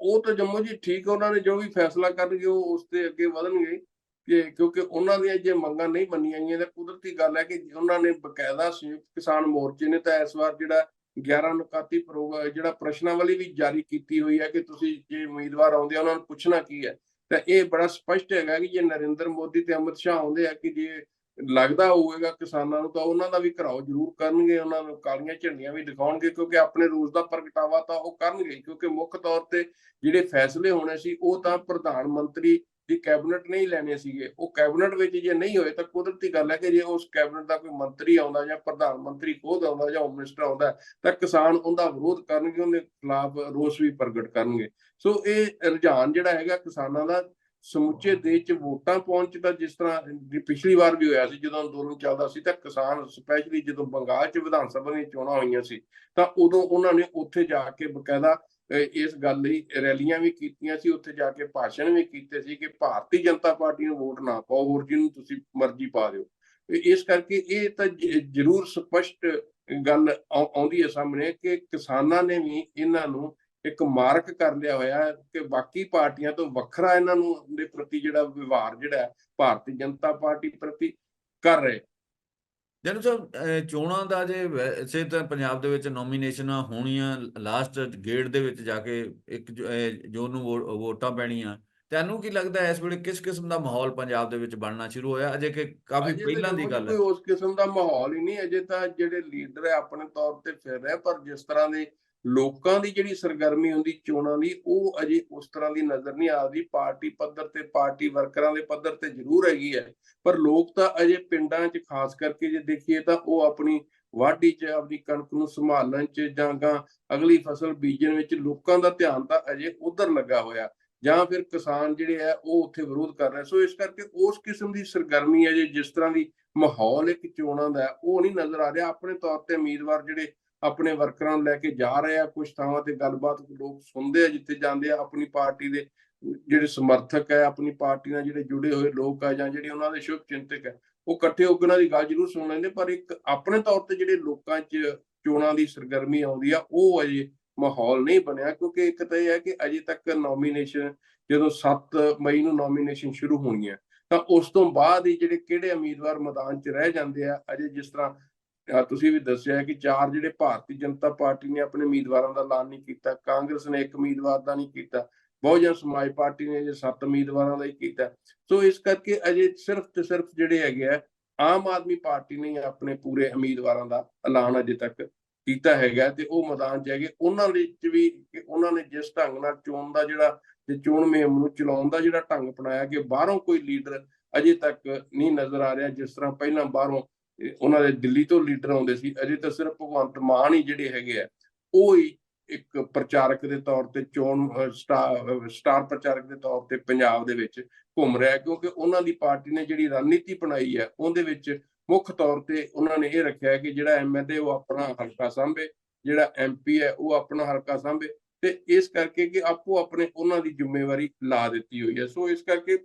ਉਹ ਤਾਂ ਜੰਮੂ ਜੀ ਠੀਕ ਉਹਨਾਂ ਨੇ ਜੋ ਵੀ ਫੈਸਲਾ ਕਰਨਗੇ, ਉਹ ਉਸ ਤੇ ਅੱਗੇ ਵਧਣਗੇ। ਕਿ ਕਿਉਂਕਿ ਉਹਨਾਂ ਦੀਆਂ ਜੇ ਮੰਗਾਂ ਨਹੀਂ ਮੰਨੀਆਂ ਗਈਆਂ, ਤਾਂ ਕੁਦਰਤੀ ਗੱਲ ਹੈ ਕਿ ਉਹਨਾਂ ਨੇ ਬਕਾਇਦਾ ਸੰਯੁਕਤ ਕਿਸਾਨ ਮੋਰਚੇ ਨੇ ਤਾਂ ਇਸ ਵਾਰ ਜਿਹੜਾ 11 ਨੁਕਾਤੀ ਪ੍ਰੋਗਰਾਮ ਜਿਹੜਾ ਪ੍ਰਸ਼ਨਾਵਲੀ ਵੀ ਜਾਰੀ ਕੀਤੀ ਹੋਈ ਹੈ ਕਿ ਤੁਸੀਂ ਜੇ ਉਮੀਦਵਾਰ ਆਉਂਦੇ ਆ, ਉਹਨਾਂ ਨੂੰ ਪੁੱਛਣਾ ਕੀ ਹੈ। ਤਾਂ ਇਹ ਬੜਾ ਸਪਸ਼ਟ ਹੈਗਾ ਕਿ ਜੇ ਨਰਿੰਦਰ ਮੋਦੀ ਤੇ ਅਮਿਤ ਸ਼ਾਹ ਆਉਂਦੇ ਆ ਕਿ ਜੇ ਲੱਗਦਾ ਹੋਵੇਗਾ ਕਿਸਾਨਾਂ ਨੂੰ, ਤਾਂ ਉਹਨਾਂ ਦਾ ਵੀ ਘਰਾਓ ਜ਼ਰੂਰ ਕਰਨਗੇ, ਉਹਨਾਂ ਨੂੰ ਕਾਲੀਆਂ ਝੰਡੀਆਂ ਵੀ ਦਿਖਾਉਣਗੇ, ਕਿਉਂਕਿ ਆਪਣੇ ਰੋਜ਼ ਦਾ ਪ੍ਰਗਟਾਵਾ ਤਾਂ ਉਹ ਕਰਨਗੇ, ਕਿਉਂਕਿ ਮੁੱਖ ਤੌਰ ਤੇ ਜਿਹੜੇ ਫੈਸਲੇ ਹੋਣੇ ਸੀ, ਉਹ ਤਾਂ ਪ੍ਰਧਾਨ ਮੰਤਰੀ ਦੀ ਕੈਬਨਿਟ ਨਹੀਂ ਲੈਣੇ ਸੀਗੇ। ਉਹ ਕੈਬਨਿਟ ਵਿੱਚ ਜੇ ਨਹੀਂ ਹੋਏ ਤਾਂ ਕੁਦਰਤੀ ਗੱਲ ਹੈ ਕਿ ਜੇ ਉਸ ਕੈਬਨਿਟ ਦਾ ਕੋਈ ਮੰਤਰੀ ਆਉਂਦਾ ਜਾਂ ਪ੍ਰਧਾਨ ਮੰਤਰੀ ਖੁਦ ਆਉਂਦਾ ਜਾਂ ਹੋਮ ਮਿਨਿਸਟਰ ਆਉਂਦਾ, ਤਾਂ ਕਿਸਾਨ ਉਹਦਾ ਵਿਰੋਧ ਕਰਨਗੇ, ਉਹਦੇ ਖਿਲਾਫ ਰੋਸ ਵੀ ਪ੍ਰਗਟ ਕਰਨਗੇ। ਸੋ ਇਹ ਰੁਝਾਨ ਜਿਹੜਾ ਹੈਗਾ ਕਿਸਾਨਾਂ ਦਾ ਸਮੁੱਚੇ ਦੇਸ਼ 'ਚ ਵੋਟਾਂ ਪਹੁੰਚ ਤਾਂ ਜਿਸ ਤਰ੍ਹਾਂ ਦੀ ਪਿਛਲੀ ਵਾਰ ਵੀ ਹੋਇਆ ਸੀ ਜਦੋਂ ਅੰਦੋਲਨ ਚੱਲਦਾ ਸੀ ਤਾਂ ਕਿਸਾਨ ਸਪੈਸ਼ਲੀ ਜਦੋਂ ਬੰਗਾਲ 'ਚ ਵਿਧਾਨ ਸਭਾ ਦੀਆਂ ਚੋਣਾਂ ਹੋਈਆਂ ਸੀ ਤਾਂ ਉਦੋਂ ਉਹਨਾਂ ਨੇ ਉੱਥੇ ਜਾ ਕੇ ਬਕਾਇਦਾ ਇਸ ਗੱਲ ਲਈ ਰੈਲੀਆਂ ਵੀ ਕੀਤੀਆਂ ਸੀ ਉੱਥੇ ਜਾ ਕੇ ਭਾਸ਼ਣ ਵੀ ਕੀਤੇ ਸੀ ਕਿ ਭਾਰਤੀ ਜਨਤਾ ਪਾਰਟੀ ਨੂੰ ਵੋਟ ਨਾ ਪਾਓ ਹੋਰ ਜਿਹਨੂੰ ਤੁਸੀਂ ਮਰਜ਼ੀ ਪਾ ਦਿਓ। ਇਸ ਕਰਕੇ ਇਹ ਤਾਂ ਜ਼ਰੂਰ ਸਪਸ਼ਟ ਗੱਲ ਆਉ- ਆਉਂਦੀ ਹੈ ਸਾਹਮਣੇ ਕਿ ਕਿਸਾਨਾਂ ਨੇ ਵੀ ਇਹਨਾਂ ਨੂੰ ਇੱਕ ਮਾਰਕ ਕਰ ਲਿਆ ਹੋਇਆ ਕਿ ਬਾਕੀ ਪਾਰਟੀਆਂ ਤੋਂ ਵੱਖਰਾ ਇਹਨਾਂ ਨੂੰ ਦੇ ਪ੍ਰਤੀ ਜਿਹੜਾ ਵਿਵਹਾਰ ਜਿਹੜਾ ਭਾਰਤੀ ਜਨਤਾ ਪਾਰਟੀ ਪ੍ਰਤੀ ਕਰ ਰਹੇ। ਜਨ ਸਾਹਿਬ ਚੋਣਾਂ ਦਾ ਜੇ ਵੈਸੇ ਤਾਂ ਪੰਜਾਬ ਦੇ ਵਿੱਚ ਨੋਮੀਨੇਸ਼ਨਾਂ ਹੋਣੀਆਂ ਲਾਸਟ ਗੇੜ ਦੇ ਵਿੱਚ ਜਾ ਕੇ ਇੱਕ ਜੋ- ਨੂੰ ਵੋਟਾਂ ਪੈਣੀਆਂ ਤੁਹਾਨੂੰ ਕੀ ਲੱਗਦਾ ਇਸ ਵੇਲੇ ਕਿਸ ਕਿਸਮ ਦਾ ਮਾਹੌਲ ਪੰਜਾਬ ਦੇ ਵਿੱਚ ਬਣਨਾ ਸ਼ੁਰੂ ਹੋਇਆ? ਅਜੇ ਕਿ ਕਾਫੀ ਪਹਿਲਾਂ ਦੀ ਗੱਲ ਕੋਈ ਹੈ ਉਸ ਕਿਸਮ ਦਾ ਮਾਹੌਲ ਹੀ ਨਹੀਂ ਅਜੇ ਤਾਂ ਜਿਹੜੇ ਲੀਡਰ ਹੈ ਆਪਣੇ ਤੌਰ ਤੇ ਫਿਰ ਰਹੇ ਪਰ ਜਿਸ ਤਰ੍ਹਾਂ ਦੇ ਲੋਕਾਂ ਦੀ ਜਿਹੜੀ ਸਰਗਰਮੀ ਹੁੰਦੀ ਚੋਣਾਂ ਦੀ, ਉਹ ਅਜੇ ਉਸ ਤਰ੍ਹਾਂ ਦੀ ਨਜ਼ਰ ਨਹੀਂ ਆਉਂਦੀ ਪਾਰਟੀ ਪੱਧਰ ਤੇ, ਪਾਰਟੀ ਵਰਕਰਾਂ ਦੇ ਪੱਧਰ ਤੇ ਜ਼ਰੂਰ ਹੈਗੀ ਹੈ। ਪਰ ਲੋਕ ਤਾਂ ਅਜੇ ਪਿੰਡਾਂ 'ਚ, ਖਾਸ ਕਰਕੇ ਜੇ ਦੇਖੀਏ ਤਾਂ ਉਹ ਆਪਣੀ ਵਾਢੀ 'ਚ, ਆਪਣੀ ਕਣਕ ਨੂੰ ਸੰਭਾਲਣ 'ਚ ਜਾਂ ਗਾਂ ਅਗਲੀ ਫਸਲ ਬੀਜਣ ਵਿੱਚ ਲੋਕਾਂ ਦਾ ਧਿਆਨ ਤਾਂ ਅਜੇ ਉਧਰ ਲੱਗਾ ਹੋਇਆ। ਜਾਂ ਫਿਰ ਕਿਸਾਨ ਜਿਹੜੇ ਆ ਉਹ ਉੱਥੇ ਵਿਰੋਧ ਕਰ ਰਹੇ। ਸੋ ਇਸ ਕਰਕੇ ਉਸ ਕਿਸਮ ਦੀ ਸਰਗਰਮੀ ਹੈ ਜੇ ਜਿਸ ਤਰ੍ਹਾਂ ਦੀ ਮਾਹੌਲ ਇੱਕ ਚੋਣਾਂ ਦਾ ਉਹ ਨਹੀਂ ਨਜ਼ਰ ਆ ਰਿਹਾ। ਆਪਣੇ ਤੌਰ ਤੇ ਉਮੀਦਵਾਰ ਜਿਹੜੇ ਆਪਣੇ ਵਰਕਰਾਂ ਨੂੰ ਲੈ ਕੇ ਜਾ ਰਹੇ ਆ ਕੁਝ ਥਾਵਾਂ ਤੇ ਗੱਲਬਾਤ ਲੋਕ ਸੁਣਦੇ ਆ, ਜਿੱਥੇ ਜਾਂਦੇ ਆ, ਆਪਣੀ ਪਾਰਟੀ ਦੇ ਜਿਹੜੇ ਸਮਰਥਕ ਹੈ ਆਪਣੀ ਪਾਰਟੀ ਨਾਲ ਜਿਹੜੇ ਜੁੜੇ ਹੋਏ ਲੋਕ ਆ ਜਾਂ ਜਿਹੜੇ ਉਹਨਾਂ ਦੇ ਸ਼ੁਭ ਚਿੰਤਕ ਹੈ ਉਹ ਇਕੱਠੇ ਹੋ ਕੇ ਉਹਨਾਂ ਦੀ ਗੱਲ ਜ਼ਰੂਰ ਸੁਣ ਲੈਂਦੇ, ਪਰ ਇੱਕ ਆਪਣੇ ਤੌਰ ਤੇ ਜਿਹੜੇ ਲੋਕਾਂ 'ਚ ਚੋਣਾਂ ਦੀ ਸਰਗਰਮੀ ਆਉਂਦੀ ਆ, ਉਹ ਅਜੇ ਮਾਹੌਲ ਨਹੀਂ ਬਣਿਆ, ਕਿਉਂਕਿ ਇੱਕ ਤਾਂ ਇਹ ਹੈ ਕਿ ਅਜੇ ਤੱਕ ਨੋਮੀਨੇਸ਼ਨ ਜਦੋਂ 7 ਮਈ ਨੂੰ ਨੋਮੀਨੇਸ਼ਨ ਸ਼ੁਰੂ ਹੋਣੀ ਹੈ ਤਾਂ ਉਸ ਤੋਂ ਬਾਅਦ ਹੀ ਜਿਹੜੇ ਕਿਹੜੇ ਉਮੀਦਵਾਰ ਮੈਦਾਨ 'ਚ ਰਹਿ ਜਾਂਦੇ ਆ, ਅਜੇ ਜਿਸ ਤਰ੍ਹਾਂ ਤੁਸੀਂ ਵੀ ਦੱਸਿਆ ਕਿ ਚਾਰ ਜਿਹੜੇ ਭਾਰਤੀ ਜਨਤਾ ਪਾਰਟੀ ਨੇ ਆਪਣੇ ਉਮੀਦਵਾਰਾਂ ਦਾ ਐਲਾਨ ਨਹੀਂ ਕੀਤਾ, ਕਾਂਗਰਸ ਨੇ ਇੱਕ ਉਮੀਦਵਾਰ ਦਾ ਨਹੀਂ ਕੀਤਾ, ਬਹੁਜਨ ਸਮਾਜ ਪਾਰਟੀ ਨੇ ਜੇ ਸੱਤ ਉਮੀਦਵਾਰਾਂ ਦਾ ਹੀ ਕੀਤਾ। ਸੋ ਇਸ ਕਰਕੇ ਅਜੇ ਸਿਰਫ ਤੇ ਸਿਰਫ ਜਿਹੜੇ ਹੈਗੇ ਆ, ਆਮ ਆਦਮੀ ਪਾਰਟੀ ਨੇ ਆਪਣੇ ਪੂਰੇ ਉਮੀਦਵਾਰਾਂ ਦਾ ਐਲਾਨ ਅਜੇ ਤੱਕ ਕੀਤਾ ਹੈਗਾ ਤੇ ਉਹ ਮੈਦਾਨ 'ਚ ਹੈਗੇ। ਉਹਨਾਂ ਦੇ ਵਿੱਚ ਵੀ ਉਹਨਾਂ ਨੇ ਜਿਸ ਢੰਗ ਨਾਲ ਚੋਣ ਦਾ ਜਿਹੜਾ ਤੇ ਚੋਣ ਮੁਹਿੰਮ ਨੂੰ ਚਲਾਉਣ ਦਾ ਜਿਹੜਾ ਢੰਗ ਅਪਣਾਇਆ ਕਿ ਬਾਹਰੋਂ ਕੋਈ ਲੀਡਰ ਅਜੇ ਤੱਕ ਨਹੀਂ ਨਜ਼ਰ ਆ ਰਿਹਾ, ਜਿਸ ਤਰ੍ਹਾਂ ਪਹਿਲਾਂ ਬਾਹਰੋਂ ਉਹਨਾਂ ਦੇ ਦਿੱਲੀ ਤੋਂ ਲੀਡਰ ਆਉਂਦੇ ਸੀ, ਅਜੇ ਤਾਂ ਸਿਰਫ ਭਗਵੰਤ ਮਾਨ ਹੀ ਜਿਹੜੇ ਹੈਗੇ ਆ, ਉਹ ਹੀ ਇੱਕ ਪ੍ਰਚਾਰਕ ਦੇ ਤੌਰ ਤੇ ਚੋਣ ਸਟਾਰ ਪ੍ਰਚਾਰਕ ਦੇ ਤੌਰ ਤੇ ਪੰਜਾਬ ਦੇ ਵਿੱਚ ਘੁੰਮ ਰਿਹਾ, ਕਿਉਂਕਿ ਉਹਨਾਂ ਦੀ ਪਾਰਟੀ ਨੇ ਜਿਹੜੀ ਰਣਨੀਤੀ ਬਣਾਈ ਹੈ, ਉਹਦੇ ਵਿੱਚ ਮੁੱਖ ਤੌਰ ਤੇ ਉਹਨਾਂ ਨੇ ਇਹ ਰੱਖਿਆ ਕਿ ਜਿਹੜਾ ਐਮਐਲਏ ਉਹ ਆਪਣਾ ਹਲਕਾ ਸਾਂਭੇ, ਜਿਹੜਾ ਐਮਪੀ ਹੈ ਉਹ ਆਪਣਾ ਹਲਕਾ ਸਾਂਭੇ ਤੇ ਇਸ ਕਰਕੇ ਕਿ ਆਪੋ ਆਪਣੇ ਉਹਨਾਂ ਦੀ ਜ਼ਿੰਮੇਵਾਰੀ ਲਾ ਦਿੱਤੀ ਹੋਈ ਹੈ। ਸੋ ਇਸ ਕਰਕੇ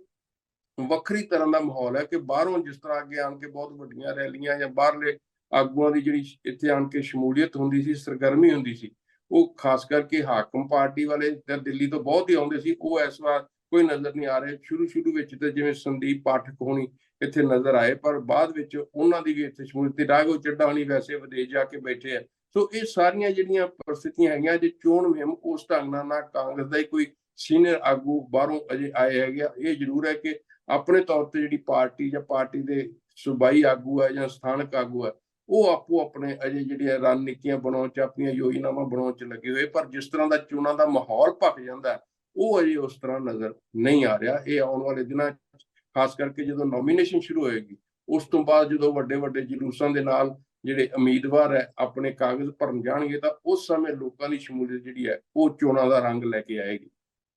ਵੱਖਰੀ ਤਰ੍ਹਾਂ ਦਾ ਮਾਹੌਲ ਹੈ ਕਿ ਬਾਹਰੋਂ ਜਿਸ ਤਰ੍ਹਾਂ ਅੱਗੇ ਆਣ ਕੇ ਬਹੁਤ ਵੱਡੀਆਂ ਰੈਲੀਆਂ ਜਾਂ ਬਾਹਰਲੇ ਆਗੂਆਂ ਦੀ ਜਿਹੜੀ ਇੱਥੇ ਆਣ ਕੇ ਸ਼ਮੂਲੀਅਤ ਹੁੰਦੀ ਸੀ, ਸਰਗਰਮੀ ਹੁੰਦੀ ਸੀ, ਉਹ ਖਾਸ ਕਰਕੇ ਹਾਕਮ ਪਾਰਟੀ ਵਾਲੇ ਤਾਂ ਦਿੱਲੀ ਤੋਂ ਬਹੁਤ ਹੀ ਆਉਂਦੇ ਸੀ, ਉਹ ਇਸ ਵਾਰ ਕੋਈ ਨਜ਼ਰ ਨਹੀਂ ਆ ਰਹੇ ਸ਼ੁਰੂ ਸ਼ੁਰੂ ਵਿੱਚ ਤੇ ਜਿਵੇਂ ਸੰਦੀਪ ਪਾਠਕ ਹੋਣੀ ਇੱਥੇ ਨਜ਼ਰ ਆਏ, ਪਰ ਬਾਅਦ ਵਿੱਚ ਉਹਨਾਂ ਦੀ ਵੀ ਇੱਥੇ ਸ਼ਮੂਲੀਅਤ ਤੇ ਰਾਘਵ ਚੱਡਾ ਹੋਣੀ ਵੈਸੇ ਵਿਦੇਸ਼ ਜਾ ਕੇ ਬੈਠੇ ਆ ਸੋ ਇਹ ਸਾਰੀਆਂ ਜਿਹੜੀਆਂ ਪਰਿਸਥਿਤੀਆਂ ਹੈਗੀਆਂ, ਜੇ ਚੋਣ ਮੁਹਿੰਮ ਉਸ ਢੰਗ ਨਾਲ ਨਾ ਕਾਂਗਰਸ ਦਾ ਹੀ ਕੋਈ ਸੀਨੀਅਰ ਆਗੂ ਬਾਹਰੋਂ ਅਜੇ ਆਏ ਹੈਗੇ ਆ। ਇਹ ਜ਼ਰੂਰ ਹੈ ਕਿ ਆਪਣੇ ਤੌਰ ਤੇ ਜਿਹੜੀ ਪਾਰਟੀ ਜਾਂ ਪਾਰਟੀ ਦੇ ਸੂਬਾਈ ਆਗੂ ਹੈ ਜਾਂ ਸਥਾਨਕ ਆਗੂ ਹੈ ਉਹ ਆਪੋ ਆਪਣੇ ਅਜੇ ਜਿਹੜੀਆਂ ਰਣਨੀਤੀਆਂ ਬਣਾਉਣ ਚ ਆਪਣੀਆਂ ਯੋਜਨਾਵਾਂ ਬਣਾਉਣ ਚ ਲੱਗੇ ਹੋਏ, ਪਰ ਜਿਸ ਤਰ੍ਹਾਂ ਦਾ ਚੋਣਾਂ ਦਾ ਮਾਹੌਲ ਭਖ ਜਾਂਦਾ, ਉਹ ਅਜੇ ਉਸ ਤਰ੍ਹਾਂ ਨਜ਼ਰ ਨਹੀਂ ਆ ਰਿਹਾ। ਇਹ ਆਉਣ ਵਾਲੇ ਦਿਨਾਂ ਖਾਸ ਕਰਕੇ ਜਦੋਂ ਨੋਮੀਨੇਸ਼ਨ ਸ਼ੁਰੂ ਹੋਏਗੀ, ਉਸ ਤੋਂ ਬਾਅਦ ਜਦੋਂ ਵੱਡੇ ਵੱਡੇ ਜਲੂਸਾਂ ਦੇ ਨਾਲ ਜਿਹੜੇ ਉਮੀਦਵਾਰ ਹੈ, ਆਪਣੇ ਕਾਗਜ਼ ਭਰਨ ਜਾਣਗੇ, ਤਾਂ ਉਸ ਸਮੇਂ ਲੋਕਾਂ ਦੀ ਸ਼ਮੂਲੀਅਤ ਜਿਹੜੀ ਹੈ, ਉਹ ਚੋਣਾਂ ਦਾ ਰੰਗ ਲੈ ਕੇ ਆਏਗੀ।